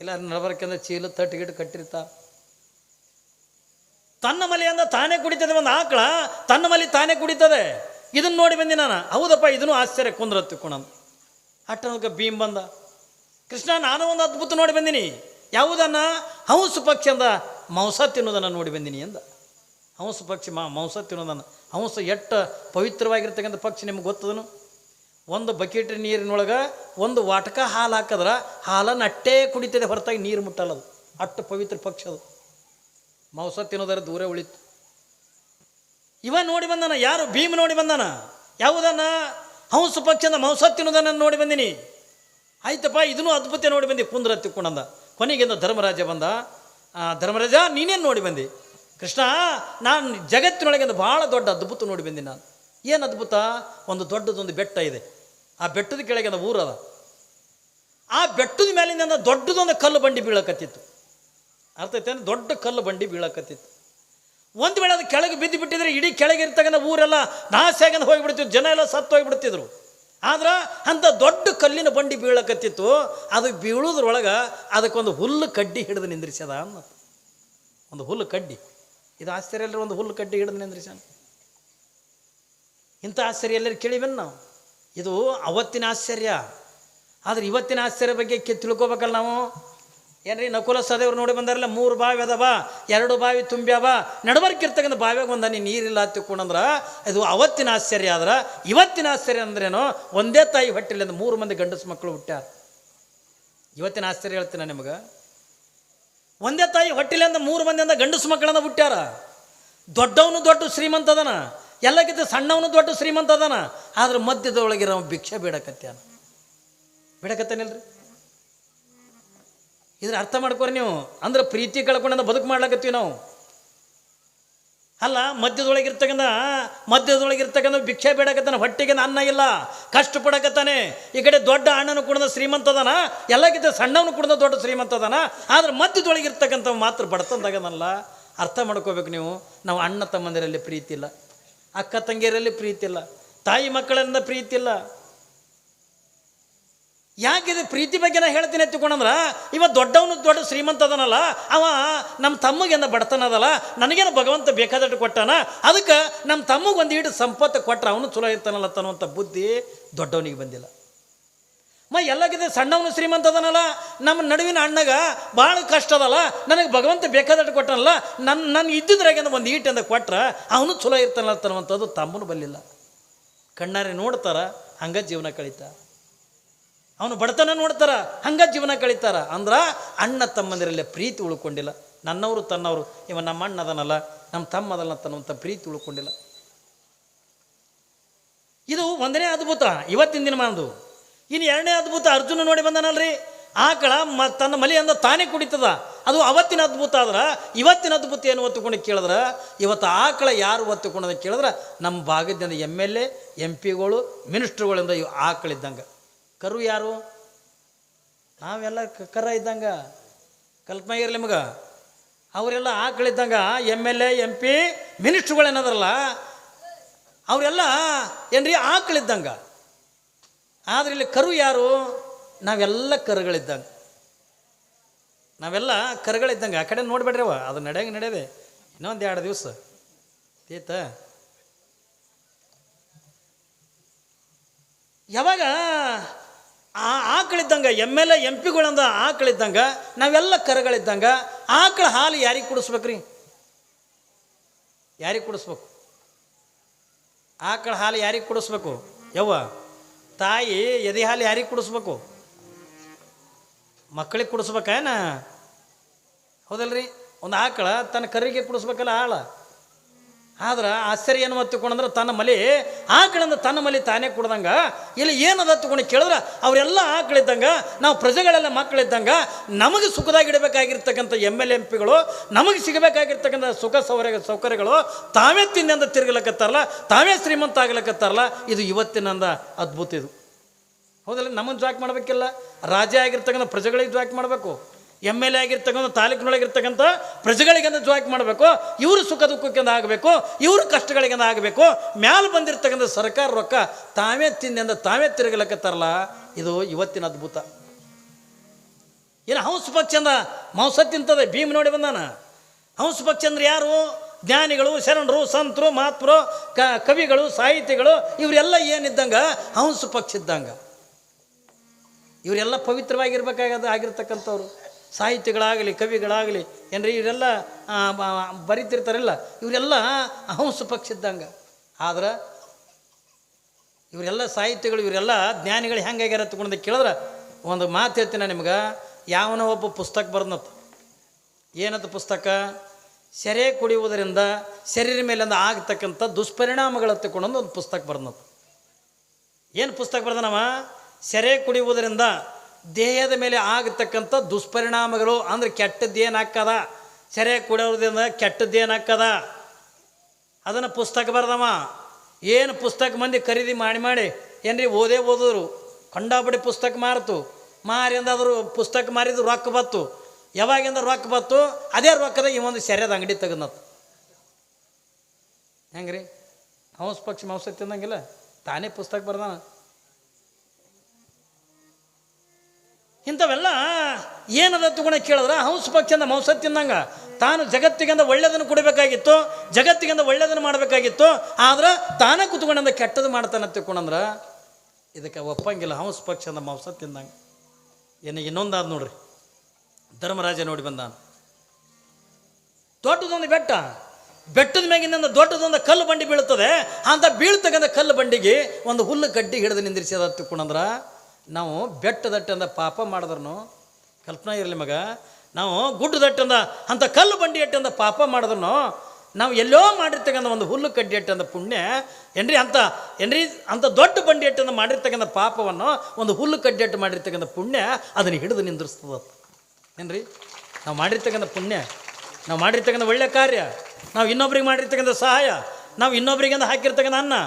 ಇಲ್ಲ ನಡಬರ್ಕಂದ್ರೆ ಚೀಲ ತಟ್ಟು ಗಿಡ ತನ್ನ ಮಲೆಯಿಂದ ತಾನೇ ಕುಡಿತದೆ ಒಂದು ಆಕಳ, ತನ್ನ ಮಲಿ ತಾನೇ ಕುಡಿತದೆ. ಇದನ್ನು ನೋಡಿ ಬಂದಿ ನಾನು. ಹೌದಪ್ಪ, ಇದನ್ನು ಆಶ್ಚರ್ಯ ಕುಂದ್ರತ್ತಿ ಕುಣಂತ ಅಟ್ಟನಕ ಭೀಮ್ ಬಂದ. ಕೃಷ್ಣ, ನಾನು ಒಂದು ಅದ್ಭುತ ನೋಡಿ ಬಂದೀನಿ. ಯಾವುದನ್ನ? ಹಂಸ ಪಕ್ಷಿ ಅಂದ. ಮಾಂಸ ತಿನ್ನೋದನ್ನು ನೋಡಿ ಬಂದೀನಿ ಅಂದ. ಹಂಸ ಪಕ್ಷಿ, ಮಾ ಮಾಂಸ ತಿನ್ನೋದನ್ನು. ಹಂಸ ಎಟ್ಟ ಪವಿತ್ರವಾಗಿರ್ತಕ್ಕಂಥ ಪಕ್ಷಿ ನಿಮ್ಗೆ ಗೊತ್ತದನು? ಒಂದು ಬಕೆಟ್ ನೀರಿನೊಳಗೆ ಒಂದು ವಾಟಕ ಹಾಲು ಹಾಕಿದ್ರೆ ಹಾಲನ್ನು ಅಟ್ಟೇ ಕುಡಿತದೆ, ಹೊರತಾಗಿ ನೀರು ಮುಟ್ಟಲ್ಲ ಅದು. ಅಷ್ಟು ಪವಿತ್ರ ಪಕ್ಷಿ ಅದು. ಮಾಂಸ ತಿನ್ನೋದರ ದೂರ ಉಳಿತು. ಇವ ನೋಡಿ ಬಂದನ, ಯಾರು ಭೀಮ್ ನೋಡಿ ಬಂದನ? ಯಾವುದನ್ನ? ಹಂಸ ಪಕ್ಷದ ಮಾಂಸ ತಿನ್ನೋದನ್ನು ನೋಡಿ ಬಂದಿನಿ. ಆಯ್ತಪ್ಪ, ಇದನ್ನು ಅದ್ಭುತ ನೋಡಿ ಬಂದಿ. ಕುಂದ್ರ ತಿಕ್ಕೊಂಡಂದ. ಕೊನೆಗಿಂದ ಧರ್ಮರಾಜ ಬಂದ. ಧರ್ಮರಾಜ, ನೀನೇನು ನೋಡಿ ಬಂದಿ? ಕೃಷ್ಣ, ನಾನು ಜಗತ್ತಿನೊಳಗಿಂದ ಭಾಳ ದೊಡ್ಡ ಅದ್ಭುತ ನೋಡಿ ಬಂದಿ ನಾನು. ಏನು ಅದ್ಭುತ? ಒಂದು ದೊಡ್ಡದೊಂದು ಬೆಟ್ಟ ಇದೆ. ಆ ಬೆಟ್ಟದ ಕೆಳಗಿಂದ ಊರದ ಆ ಬೆಟ್ಟದ ಮೇಲಿಂದ ದೊಡ್ಡದೊಂದು ಕಲ್ಲು ಬಂಡಿ ಬೀಳಕತ್ತಿತ್ತು. ಅರ್ಥ ಐತೆ ದೊಡ್ಡ ಕಲ್ಲು ಬಂಡಿ ಬೀಳಕತ್ತಿತ್ತು. ಒಂದು ವೇಳೆ ಅದು ಕೆಳಗೆ ಬಿದ್ದು ಬಿಟ್ಟಿದ್ರೆ ಇಡೀ ಕೆಳಗೆ ಇರ್ತಕ್ಕಂಥ ಊರೆಲ್ಲ ನಾಶ ಆಗಂದು ಹೋಗಿಬಿಡ್ತಿದ್ರು. ಜನ ಎಲ್ಲ ಸತ್ತು ಹೋಗಿಬಿಡ್ತಿದ್ರು. ಆದ್ರೆ ಅಂಥ ದೊಡ್ಡ ಕಲ್ಲಿನ ಬಂಡಿ ಬೀಳಕತ್ತಿತ್ತು. ಅದು ಬೀಳೋದ್ರೊಳಗೆ ಅದಕ್ಕೊಂದು ಹುಲ್ಲು ಕಡ್ಡಿ ಹಿಡಿದು ನಿಂದ್ರಿಸ್ಯದ ಅನ್ನ ಒಂದು ಹುಲ್ಲು ಕಡ್ಡಿ. ಇದು ಆಶ್ಚರ್ಯ ಎಲ್ಲರೂ ಒಂದು ಹುಲ್ಲು ಕಡ್ಡಿ ಹಿಡಿದು ನಿಂದ್ರಿಸ್ಯಾನ? ಇಂಥ ಆಶ್ಚರ್ಯ ಎಲ್ಲರೂ ಕೇಳಿವೆನ್ ನಾವು? ಇದು ಅವತ್ತಿನ ಆಶ್ಚರ್ಯ. ಆದ್ರೆ ಇವತ್ತಿನ ಆಶ್ಚರ್ಯ ಬಗ್ಗೆ ತಿಳ್ಕೊಬೇಕಲ್ಲ ನಾವು? ಏನ್ರಿ ನಕುಲ ಸದೇವ್ರು ನೋಡಿ ಬಂದಾರಲ್ಲ, ಮೂರು ಬಾವಿ ಅದಾವ, ಎರಡು ಬಾವಿ ತುಂಬ್ಯಾವ. ನಡವರ್ಕಿರ್ತಕ್ಕಂಥ ಬಾವಿಯಾಗ ಒಂದು ನೀ ನೀರಿಲ್ಲ ತಿಳ್ಕೊಂಡಂದ್ರೆ, ಇದು ಅವತ್ತಿನ ಆಶ್ಚರ್ಯ ಆದ್ರೆ, ಇವತ್ತಿನ ಆಶ್ಚರ್ಯ ಅಂದ್ರೇನು, ಒಂದೇ ತಾಯಿ ಹೊಟ್ಟೆಲಿಂದ ಮೂರು ಮಂದಿ ಗಂಡಸು ಮಕ್ಕಳು ಹುಟ್ಟ್ಯಾರ. ಇವತ್ತಿನ ಆಶ್ಚರ್ಯ ಹೇಳ್ತೀನಿ ನಿಮಗೆ. ಒಂದೇ ತಾಯಿ ಹೊಟ್ಟಿಲಿಂದ ಮೂರು ಮಂದಿಯಿಂದ ಗಂಡಸು ಮಕ್ಕಳನ್ನ ಹುಟ್ಟ್ಯಾರ. ದೊಡ್ಡವನು ದೊಡ್ಡ ಶ್ರೀಮಂತ ಅದನ, ಎಲ್ಲಕ್ಕಿಂತ ಸಣ್ಣವನು ದೊಡ್ಡ ಶ್ರೀಮಂತ ಅದನ, ಆದ್ರೆ ಮಧ್ಯದೊಳಗಿರೋ ಭಿಕ್ಷೆ ಬೇಡಕತ್ಯಾನ. ಬೇಡಕತ್ತಾನಿಲ್ರಿ? ಇದ್ರ ಅರ್ಥ ಮಾಡ್ಕೊರಿ ನೀವು. ಅಂದ್ರೆ ಪ್ರೀತಿ ಕಳ್ಕೊಂಡ ಬದುಕು ಮಾಡ್ಲಕತ್ತೀವಿ ನಾವು. ಅಲ್ಲ ಮಧ್ಯದೊಳಗಿರ್ತಕ್ಕಂಥ ಮಧ್ಯದೊಳಗಿರ್ತಕ್ಕಂಥ ಭಿಕ್ಷೆ ಬೇಡಕತ್ತಾನೆ, ಹೊಟ್ಟೆಗೆ ಅನ್ನ ಇಲ್ಲ ಕಷ್ಟಪಡಕತ್ತಾನೆ ಈ ಕಡೆ ದೊಡ್ಡ ಅಣ್ಣನ ಕುಡ್ದ ಶ್ರೀಮಂತ ಅದಾನ, ಎಲ್ಲಕ್ಕಿಂತ ಸಣ್ಣವನು ಕುಡ್ದ ದೊಡ್ಡ ಶ್ರೀಮಂತ ಅದಾನ. ಆದ್ರೆ ಮಧ್ಯದೊಳಗಿರ್ತಕ್ಕಂಥ ಮಾತ್ರ ಬಡತನದಾಗನಲ್ಲ ಅರ್ಥ ಮಾಡ್ಕೋಬೇಕು ನೀವು. ನಾವು ಅಣ್ಣ ತಮ್ಮಂದಿರಲ್ಲಿ ಪ್ರೀತಿ ಇಲ್ಲ, ಅಕ್ಕ ತಂಗಿಯರಲ್ಲಿ ಪ್ರೀತಿ ಇಲ್ಲ, ತಾಯಿ ಮಕ್ಕಳಿಂದ ಪ್ರೀತಿ ಇಲ್ಲ. ಯಾಕಿದು ಪ್ರೀತಿ ಬಗ್ಗೆ ನಾ ಹೇಳ್ತೀನಿ ಎತ್ತಿಕೊಂಡಂದ್ರ, ಇವ ದೊಡ್ಡವನು ದೊಡ್ಡ ಶ್ರೀಮಂತ ಅದನಲ್ಲ, ಅವ ನಮ್ಮ ತಮ್ಮಗೆಂದ ಬಡತನ ಅದಲ್ಲ, ನನಗೇನು ಭಗವಂತ ಬೇಕಾದಟ್ಟು ಕೊಟ್ಟಾನ, ಅದಕ್ಕೆ ನಮ್ಮ ತಮ್ಮಗೆ ಒಂದು ಈಡು ಸಂಪತ್ತು ಕೊಟ್ಟರೆ ಅವನು ಚಲೋ ಇರ್ತಾನಲ್ಲ ತನ್ನುವಂಥ ಬುದ್ಧಿ ದೊಡ್ಡವನಿಗೆ ಬಂದಿಲ್ಲ. ಮ ಎಲ್ಲಗಿದೆ ಸಣ್ಣವನು ಶ್ರೀಮಂತ ಅದನಲ್ಲ ನಮ್ಮ ನಡುವಿನ ಅಣ್ಣಗ ಭಾಳ ಕಷ್ಟ ಅದಲ್ಲ, ನನಗೆ ಭಗವಂತ ಬೇಕಾದಟ್ಟು ಕೊಟ್ಟನಲ್ಲ ನನ್ನ ನನ್ನ ಇದ್ದಿದ್ರಾಗಿಂದ ಒಂದು ಈಟಂದ ಕೊಟ್ರೆ ಅವನು ಚಲೋ ಇರ್ತಾನಲ್ಲ ತನ್ನುವಂಥದ್ದು ತಮ್ಮನು ಬಲ್ಲಿಲ್ಲ. ಕಣ್ಣಾರೆ ನೋಡ್ತಾರ, ಹಂಗ ಜೀವನ ಕಳೀತಾ. ಅವನು ಬಡತನ ನೋಡ್ತಾರ, ಹಂಗ ಜೀವನ ಕಳೀತಾರ. ಅಂದ್ರ ಅಣ್ಣ ತಮ್ಮಂದಿರಲ್ಲೇ ಪ್ರೀತಿ ಉಳ್ಕೊಂಡಿಲ್ಲ. ನನ್ನವರು ತನ್ನವರು, ಇವ ನಮ್ಮ ಅಣ್ಣ ಅದನಲ್ಲ, ನಮ್ಮ ತಮ್ಮ ಅದಲ್ಲ ತನ್ನುವಂಥ ಪ್ರೀತಿ ಉಳ್ಕೊಂಡಿಲ್ಲ. ಇದು ಒಂದನೇ ಅದ್ಭುತ. ಇವತ್ತಿನ ದಿನಮಾನದು ಇನ್ನು ಎರಡನೇ ಅದ್ಭುತ, ಅರ್ಜುನ ನೋಡಿ ಬಂದನಲ್ರಿ. ಆಕಳ ಮ, ತನ್ನ ಮಲಿಯಿಂದ ತಾನೇ ಕುಡಿತದ. ಅದು ಅವತ್ತಿನ ಅದ್ಭುತ ಆದ್ರೆ, ಇವತ್ತಿನ ಅದ್ಭುತ ಏನು ಒತ್ತುಕೊಂಡು ಕೇಳಿದ್ರೆ? ಇವತ್ತು ಆಕಳ ಯಾರು ಒತ್ತುಕೊಂಡದ ಕೇಳಿದ್ರೆ? ನಮ್ಮ ಭಾಗದಿಂದ ಎಂ ಎಲ್ ಎ ಎಂ ಪಿಗಳು ಮಿನಿಸ್ಟ್ರುಗಳಿಂದ ಇವು ಆಕಳಿದ್ದಂಗೆ. ಕರು ಯಾರು? ನಾವೆಲ್ಲ ಕರ ಇದ್ದಂಗ. ಇರಲಿ ನಿಮಗೆ. ಅವರೆಲ್ಲ ಆಕಳಿದ್ದಂಗ M L A, M P ಮಿನಿಸ್ಟ್ರುಗಳೇನದ್ರಲ್ಲ ಅವರೆಲ್ಲ ಏನ್ರಿ ಆಕಳಿದ್ದಂಗ ಆದ್ರೆ ಇಲ್ಲಿ ಕರು ಯಾರು? ನಾವೆಲ್ಲ ಕರುಗಳಿದ್ದಂಗೆ. ನಾವೆಲ್ಲ ಕರುಗಳಿದ್ದಂಗೆ. ಆ ಕಡೆ ನೋಡ್ಬೇಡ್ರಿ ಅವ ಅದು ನಡೆಯಂಗೆ ನಡೆಯದೆ. ಇನ್ನೊಂದು ಎರಡು ದಿವಸ. ತೀತ. ಯಾವಾಗ ಆ ಆಕಳಿದ್ದಂಗೆ, ಎಂ ಎಲ್ ಎ, ಎಂ ಪಿಗಳಂದ ಆಕಳಿದ್ದಂಗೆ, ನಾವೆಲ್ಲ ಕರುಗಳಿದ್ದಂಗೆ, ಆಕಳ ಹಾಲು ಯಾರಿಗೆ ಕುಡಿಸ್ಬೇಕ್ರಿ? ಯಾರಿಗೆ ಕುಡಿಸ್ಬೇಕು? ಆಕಳ ಹಾಲು ಯಾರಿಗೆ ಕುಡಿಸ್ಬೇಕು? ಯವ್ವ, ತಾಯಿ ಎದೆ ಹಾಲು ಯಾರಿಗೆ ಕುಡಿಸ್ಬೇಕು? ಮಕ್ಕಳಿಗೆ ಕುಡಿಸ್ಬೇಕೇನ ಹೌದಲ್ರಿ? ಒಂದು ಆಕಳ ತನ್ನ ಕರಿಗೆ ಕುಡಿಸ್ಬೇಕಲ್ಲ ಆಳ. ಆದ್ರೆ ಆಶ್ಚರ್ಯ ಏನು ಹತ್ತಿಕೊಂಡಂದ್ರೆ ತನ್ನ ಮಲಿ ಆಕಳಿಂದ ತನ್ನ ಮಲಿ ತಾನೇ ಕುಡ್ದಂಗ, ಇಲ್ಲಿ ಏನದ ತಗೊಂಡು ಕೇಳಿದ್ರೆ ಅವರೆಲ್ಲ ಆಕಳಿದ್ದಂಗೆ ನಾವು ಪ್ರಜೆಗಳೆಲ್ಲ ಮಕ್ಕಳಿದ್ದಂಗೆ ನಮಗೆ ಸುಖದಾಗಿಡಬೇಕಾಗಿರ್ತಕ್ಕಂಥ ಎಂ ಎಲ್ ಎಂ ಪಿಗಳು ನಮಗೆ ಸಿಗಬೇಕಾಗಿರ್ತಕ್ಕಂಥ ಸುಖ ಸೌರ ಸೌಕರ್ಯಗಳು ತಾವೇ ತಿನ್ನಂದ ತಿರುಗಲಕ್ಕತ್ತಾರಲ್ಲ ತಾವೇ ಶ್ರೀಮಂತ ಆಗ್ಲಕ್ಕತ್ತಾರಲ್ಲ ಇದು ಇವತ್ತಿನಂದ ಅದ್ಭುತ ಇದು. ಹೌದಲ್ಲ, ನಮ್ಮನ್ನು ಜಾಕ್ ಮಾಡಬೇಕಿಲ್ಲ? ರಾಜ್ಯ ಆಗಿರ್ತಕ್ಕಂಥ ಪ್ರಜೆಗಳಿಗೆ ಜಾಕ್ ಮಾಡಬೇಕು. ಎಂ ಎಲ್ ಎ ಆಗಿರ್ತಕ್ಕಂಥ, ತಾಲೂಕಿನೊಳಗಿರ್ತಕ್ಕಂಥ ಪ್ರಜೆಗಳಿಗೆಂದ ಜಾಕ್ ಮಾಡಬೇಕು. ಇವರು ಸುಖ ದುಃಖಕ್ಕೆಂದ ಆಗಬೇಕು, ಇವರು ಕಷ್ಟಗಳಿಗೆಂದ ಆಗಬೇಕು. ಮ್ಯಾಲ ಬಂದಿರ್ತಕ್ಕಂಥ ಸರ್ಕಾರ ರೊಕ್ಕ ತಾವೇ ತಿಂದೆಂದ ತಾವೇ ತಿರುಗಲಕ್ಕತ್ತಾರಲ್ಲ ಇದು ಇವತ್ತಿನ ಅದ್ಭುತ. ಏನು ಹಂಸ ಪಕ್ಷಂದ ಮಾಂಸ ತಿಂತದೆ. ಭೀಮ್ ನೋಡಿ ಬಂದಾನ? ಹಂಸ ಪಕ್ಷ ಅಂದ್ರೆ ಯಾರು? ಜ್ಞಾನಿಗಳು, ಶರಣರು, ಸಂತರು ಮಹಾತ್ಮರು ಕ, ಕವಿಗಳು, ಸಾಹಿತಿಗಳು, ಇವರೆಲ್ಲ ಏನಿದ್ದಂಗ? ಹಂಸ ಪಕ್ಷ ಇದ್ದಂಗ. ಇವರೆಲ್ಲ ಪವಿತ್ರವಾಗಿರ್ಬೇಕಾಗದ ಆಗಿರ್ತಕ್ಕಂಥವ್ರು. ಸಾಹಿತಿಗಳಾಗಲಿ ಕವಿಗಳಾಗಲಿ, ಏನ್ರಿ ಇವರೆಲ್ಲ ಬರಿತಿರ್ತಾರಲ್ಲ, ಇವರೆಲ್ಲ ಅಹಂಸ ಪಕ್ಷ ಇದ್ದಂಗೆ. ಆದ್ರೆ ಇವರೆಲ್ಲ ಸಾಹಿತ್ಯಗಳು, ಇವರೆಲ್ಲ ಜ್ಞಾನಿಗಳು ಹೆಂಗಾಗ್ಯಾರ ತಗೊಂಡು ಕೇಳಿದ್ರೆ, ಒಂದು ಮಾತು ಹೇಳ್ತೀನಿ ನಿಮ್ಗೆ. ಯಾವನೋ ಒಬ್ಬ ಪುಸ್ತಕ ಬರ್ದನತ್ತ ಏನದು ಪುಸ್ತಕ? ಸೆರೆ ಕುಡಿಯುವುದರಿಂದ ಶರೀರ ಮೇಲಿಂದ ಆಗತಕ್ಕಂಥ ದುಷ್ಪರಿಣಾಮಗಳ ತಗೊಂಡು ಒಂದು ಪುಸ್ತಕ ಬರ್ದನತ್ತ ಏನು ಪುಸ್ತಕ ಬರ್ದನವ? ಸೆರೆ ಕುಡಿಯುವುದರಿಂದ ದೇಹದ ಮೇಲೆ ಆಗತಕ್ಕಂಥ ದುಷ್ಪರಿಣಾಮಗಳು ಅಂದ್ರೆ ಕೆಟ್ಟದ್ದು ಏನಾಕ್ಕದ ಸೆರೆ ಕುಡಿಯೋದ್ರಿಂದ ಕೆಟ್ಟದ್ದು ಏನಾಕ್ಕದ ಅದನ್ನು ಪುಸ್ತಕ ಬರ್ದವ. ಏನು ಪುಸ್ತಕ ಮಂದಿ ಖರೀದಿ ಮಾಡಿ ಮಾಡಿ ಏನ್ರಿ ಓದೇ ಓದಿದ್ರು? ಕಂಡಾಪಡಿ ಪುಸ್ತಕ ಮಾರ್ತು. ಮಾರಿಂದ ಅಂದಾದ್ರು ಪುಸ್ತಕ ಮಾರಿದ್ರು ರೊಕ್ಕ ಬತ್ತು. ಯಾವಾಗಿಂದ ರೊಕ್ಕ ಬತ್ತು? ಅದೇ ರೊಕ್ಕದ ಒಂದು ಸೆರೆದ ಅಂಗಡಿ ತೆಗೆದ್ನತ್ತು ಹೆಂಗ್ರಿ? ಹಂಸ ಪಕ್ಷಿ ಮಾಂಸ ತಿನ್ನಂಗಿಲ್ಲ ತಾನೇ ಪುಸ್ತಕ ಬರ್ದಾನ? ಇಂಥವೆಲ್ಲ ಏನದ ತಗೊಂಡ ಕೇಳಿದ್ರೆ? ಹಂಸ ಪಕ್ಷಿಯಿಂದ ಮಾಂಸ ತಿನ್ನಂಗ ತಾನು ಜಗತ್ತಿಗಿಂತ ಒಳ್ಳೆಯದನ್ನು ಕೊಡಬೇಕಾಗಿತ್ತು ಜಗತ್ತಿಗಿಂತ ಒಳ್ಳೆಯದನ್ನು ಮಾಡಬೇಕಾಗಿತ್ತು, ಆದ್ರೆ ತಾನೇ ಕುತ್ಕೊಂಡಂದ ಕೆಟ್ಟದ್ದು ಮಾಡ್ತಾನೆ ತಿಳ್ಕೊಂಡಂದ್ರೆ ಇದಕ್ಕೆ ಒಪ್ಪಂಗಿಲ್ಲ. ಹಂಸ ಪಕ್ಷಿಯಿಂದ ಮಾಂಸ ತಿಂದಂಗ. ಏನು ಇನ್ನೊಂದಾದ ನೋಡ್ರಿ. ಧರ್ಮರಾಜ ನೋಡಿ ಬಂದ ದೊಡ್ಡದೊಂದು ಬೆಟ್ಟ. ಬೆಟ್ಟದ ಮ್ಯಾಗಿನಿಂದ ದೊಡ್ಡದೊಂದು ಕಲ್ಲು ಬಂಡಿ ಬೀಳುತ್ತದೆ. ಅಂತ ಬೀಳ್ತಕ್ಕಂಥ ಕಲ್ಲು ಬಂಡಿಗೆ ಒಂದು ಹುಲ್ಲು ಗಡ್ಡಿ ಹಿಡಿದು ನಿಂದಿರಿಸಿದ ತಿಳ್ಕೊಂಡಂದ್ರ ನಾವು ಬೆಟ್ಟದಟ್ಟಂದ ಪಾಪ ಮಾಡಿದ್ರೂ ಕಲ್ಪನಾ ಇರಲಿ ಮಗ, ನಾವು ಗುಡ್ಡದಟ್ಟಂದ ಅಂತ ಕಲ್ಲು ಬಂಡಿ ಅಟ್ಟಂದ ಪಾಪ ಮಾಡಿದ್ರು ನಾವು ಎಲ್ಲೋ ಮಾಡಿರ್ತಕ್ಕಂಥ ಒಂದು ಹುಲ್ಲು ಕಡ್ಡಿ ಅಟ್ಟಂದ ಪುಣ್ಯ, ಏನ್ರಿ ಅಂತ, ಏನ್ರಿ ಅಂಥ ದೊಡ್ಡ ಬಂಡಿ ಅಟ್ಟಂದ ಮಾಡಿರ್ತಕ್ಕಂಥ ಪಾಪವನ್ನು ಒಂದು ಹುಲ್ಲು ಕಡ್ಡಿ ಅಟ್ಟು ಮಾಡಿರ್ತಕ್ಕಂಥ ಪುಣ್ಯ ಅದನ್ನು ಹಿಡಿದು ನಿಂದಿರಿಸ್ತದ. ಏನ್ರಿ? ನಾವು ಮಾಡಿರ್ತಕ್ಕಂಥ ಪುಣ್ಯ, ನಾವು ಮಾಡಿರ್ತಕ್ಕಂಥ ಒಳ್ಳೆ ಕಾರ್ಯ, ನಾವು ಇನ್ನೊಬ್ರಿಗೆ ಮಾಡಿರ್ತಕ್ಕಂಥ ಸಹಾಯ, ನಾವು ಇನ್ನೊಬ್ರಿಗೆಂದ ಹಾಕಿರ್ತಕ್ಕಂಥ ಅನ್ನ,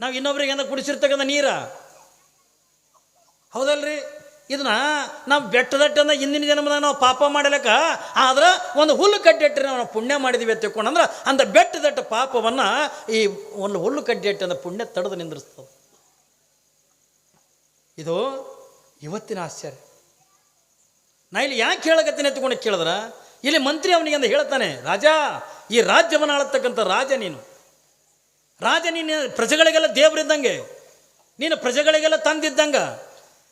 ನಾವು ಇನ್ನೊಬ್ರಿಗೆಂದ ಕುಡಿಸಿರ್ತಕ್ಕಂಥ ನೀರ ಹೌದಲ್ರಿ? ಇದನ್ನ ನಾವು ಬೆಟ್ಟದಟ್ಟಂದ ಹಿಂದಿನ ಜನ್ಮದಾಗ ನಾವು ಪಾಪ ಮಾಡಲಿಕ್ಕ, ಆದ್ರೆ ಒಂದು ಹುಲ್ಲು ಕಡ್ಡೆಟ್ಟರೆ ನಾವು ಪುಣ್ಯ ಮಾಡಿದೀವಿ ಅಂತ ತಿಳ್ಕೊಂಡಂದ್ರೆ ಅಂತ ಬೆಟ್ಟದಟ್ಟ ಪಾಪವನ್ನು ಈ ಒಂದು ಹುಲ್ಲು ಕಡ್ಡೆಟ್ಟಂದ ಪುಣ್ಯ ತಡೆದು ನಿಂದಿರಿಸ್ತದೆ. ಇದು ಇವತ್ತಿನ ಆಶ್ಚರ್ಯ. ನಾ ಇಲ್ಲಿ ಯಾಕೆ ಹೇಳಕತ್ತೀನಿ ಎತ್ಕೊಂಡು ಕೇಳಿದ್ರ? ಇಲ್ಲಿ ಮಂತ್ರಿ ಅವನಿಗೆ ಅಂತ ಹೇಳ್ತಾನೆ, ರಾಜ, ಈ ರಾಜ್ಯವನ್ನು ಆಳತಕ್ಕಂಥ ರಾಜ ನೀನು. ರಾಜ ನೀನು ಪ್ರಜೆಗಳಿಗೆಲ್ಲ ದೇವರಿದ್ದಂಗೆ, ನೀನು ಪ್ರಜೆಗಳಿಗೆಲ್ಲ ತಂದಿದ್ದಂಗ.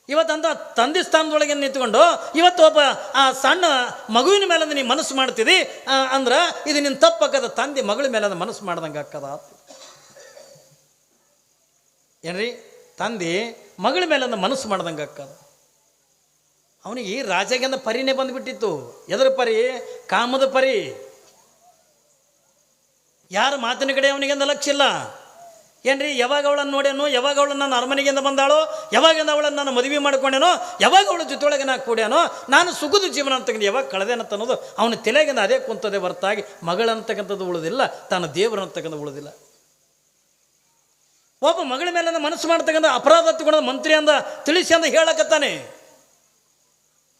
ಇವತ್ತಂತ ತಂದೆ ಸ್ಥಾನದೊಳಗೆ ನಿಂತ್ಕೊಂಡು ಇವತ್ತು ಒಬ್ಬ, ಆ, ಸಣ್ಣ ಮಗುವಿನ ಮೇಲೆ ನೀನು ಮನಸ್ಸು ಮಾಡ್ತೀರಿ ಅಂದ್ರೆ ಇದು ನಿನ್ನ ತಪ್ಪಕ್ಕದ ತಂದೆ ಮಗಳ ಮೇಲೆ ಅದು ಮನಸ್ಸು ಮಾಡ್ದಂಗೆ ಅಕ್ಕದ ಏನ್ರಿ? ತಂದೆ ಮಗಳ ಮೇಲೆ ಮನಸ್ಸು ಮಾಡ್ದಂಗೆ ಅಕ್ಕದ ಅವನಿಗೆ ಈ ರಾಜಗಿಂದ ಪರಿನೇ ಬಂದುಬಿಟ್ಟಿತ್ತು. ಎದ್ರ ಪರಿ, ಕಾಮದ ಪರಿ. ಯಾರ ಮಾತಿನ ಕಡೆ ಅವನಿಗೆಂದ ಲಕ್ಷ್ಯ ಇಲ್ಲ. ಏನ್ರಿ, ಯಾವಾಗ ಅವಳನ್ನು ನೋಡೇನೋ ಯಾವಾಗ ಅವಳನ್ನು ನನ್ನ ಅರಮನೆಗಿಂದ ಬಂದಾಳೋ? ಯಾವಾಗಿಂದ ಅವಳನ್ನು ನಾನು ಮದುವೆ ಮಾಡ್ಕೊಂಡೇನೋ? ಯಾವಾಗ ಅವಳ ಜೊತೆಯೊಳಗೆ ನಾನು ಕೂಡ್ಯಾನೋ? ನಾನು ಸುಖದ ಜೀವನ ಅಂತಕ್ಕಂಥ ಯಾವಾಗ ಕಳೆದೇನಂತ ಅನ್ನೋದು ಅವನ ತಲೆಗಿಂದ ಅದೇ ಕುಂತದೆ ಹೊರತಾಗಿ ಮಗಳಂತಕ್ಕಂಥದ್ದು ಉಳಿದಿಲ್ಲ, ತನ್ನ ದೇವರು ಅಂತಕ್ಕಂಥ ಉಳಿದಿಲ್ಲ. ಒಬ್ಬ ಮಗಳ ಮೇಲೆ ಮನಸ್ಸು ಮಾಡ್ತಕ್ಕಂಥ ಅಪರಾಧ ತಗೊಂಡ ಮಂತ್ರಿ ಅಂದ, ತಿಳಿಸಿ ಅಂದ ಹೇಳಕತ್ತಾನೆ.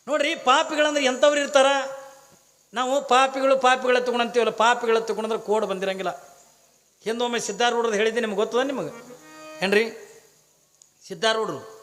ನೋಡ್ರಿ, ಪಾಪಿಗಳಂದ್ರೆ ಎಂಥವ್ರು ಇರ್ತಾರ? ನಾವು ಪಾಪಿಗಳು ಪಾಪಿಗಳ ತಗೊಂಡಂತೀವಲ್ಲ ಪಾಪಿಗಳ ತಗೊಂಡ್ರೆ ಕೋಡ್ ಬಂದಿರಂಗಿಲ್ಲ. ಹಿಂದೊಮ್ಮೆ ಸಿದ್ಧಾರೂಢರದ್ದು ಹೇಳಿದ್ದೆ ನಿಮ್ಗೆ ಗೊತ್ತದ ನಿಮಗೆ? ಏನ್ರಿ? ಸಿದ್ಧಾರೂಢರು.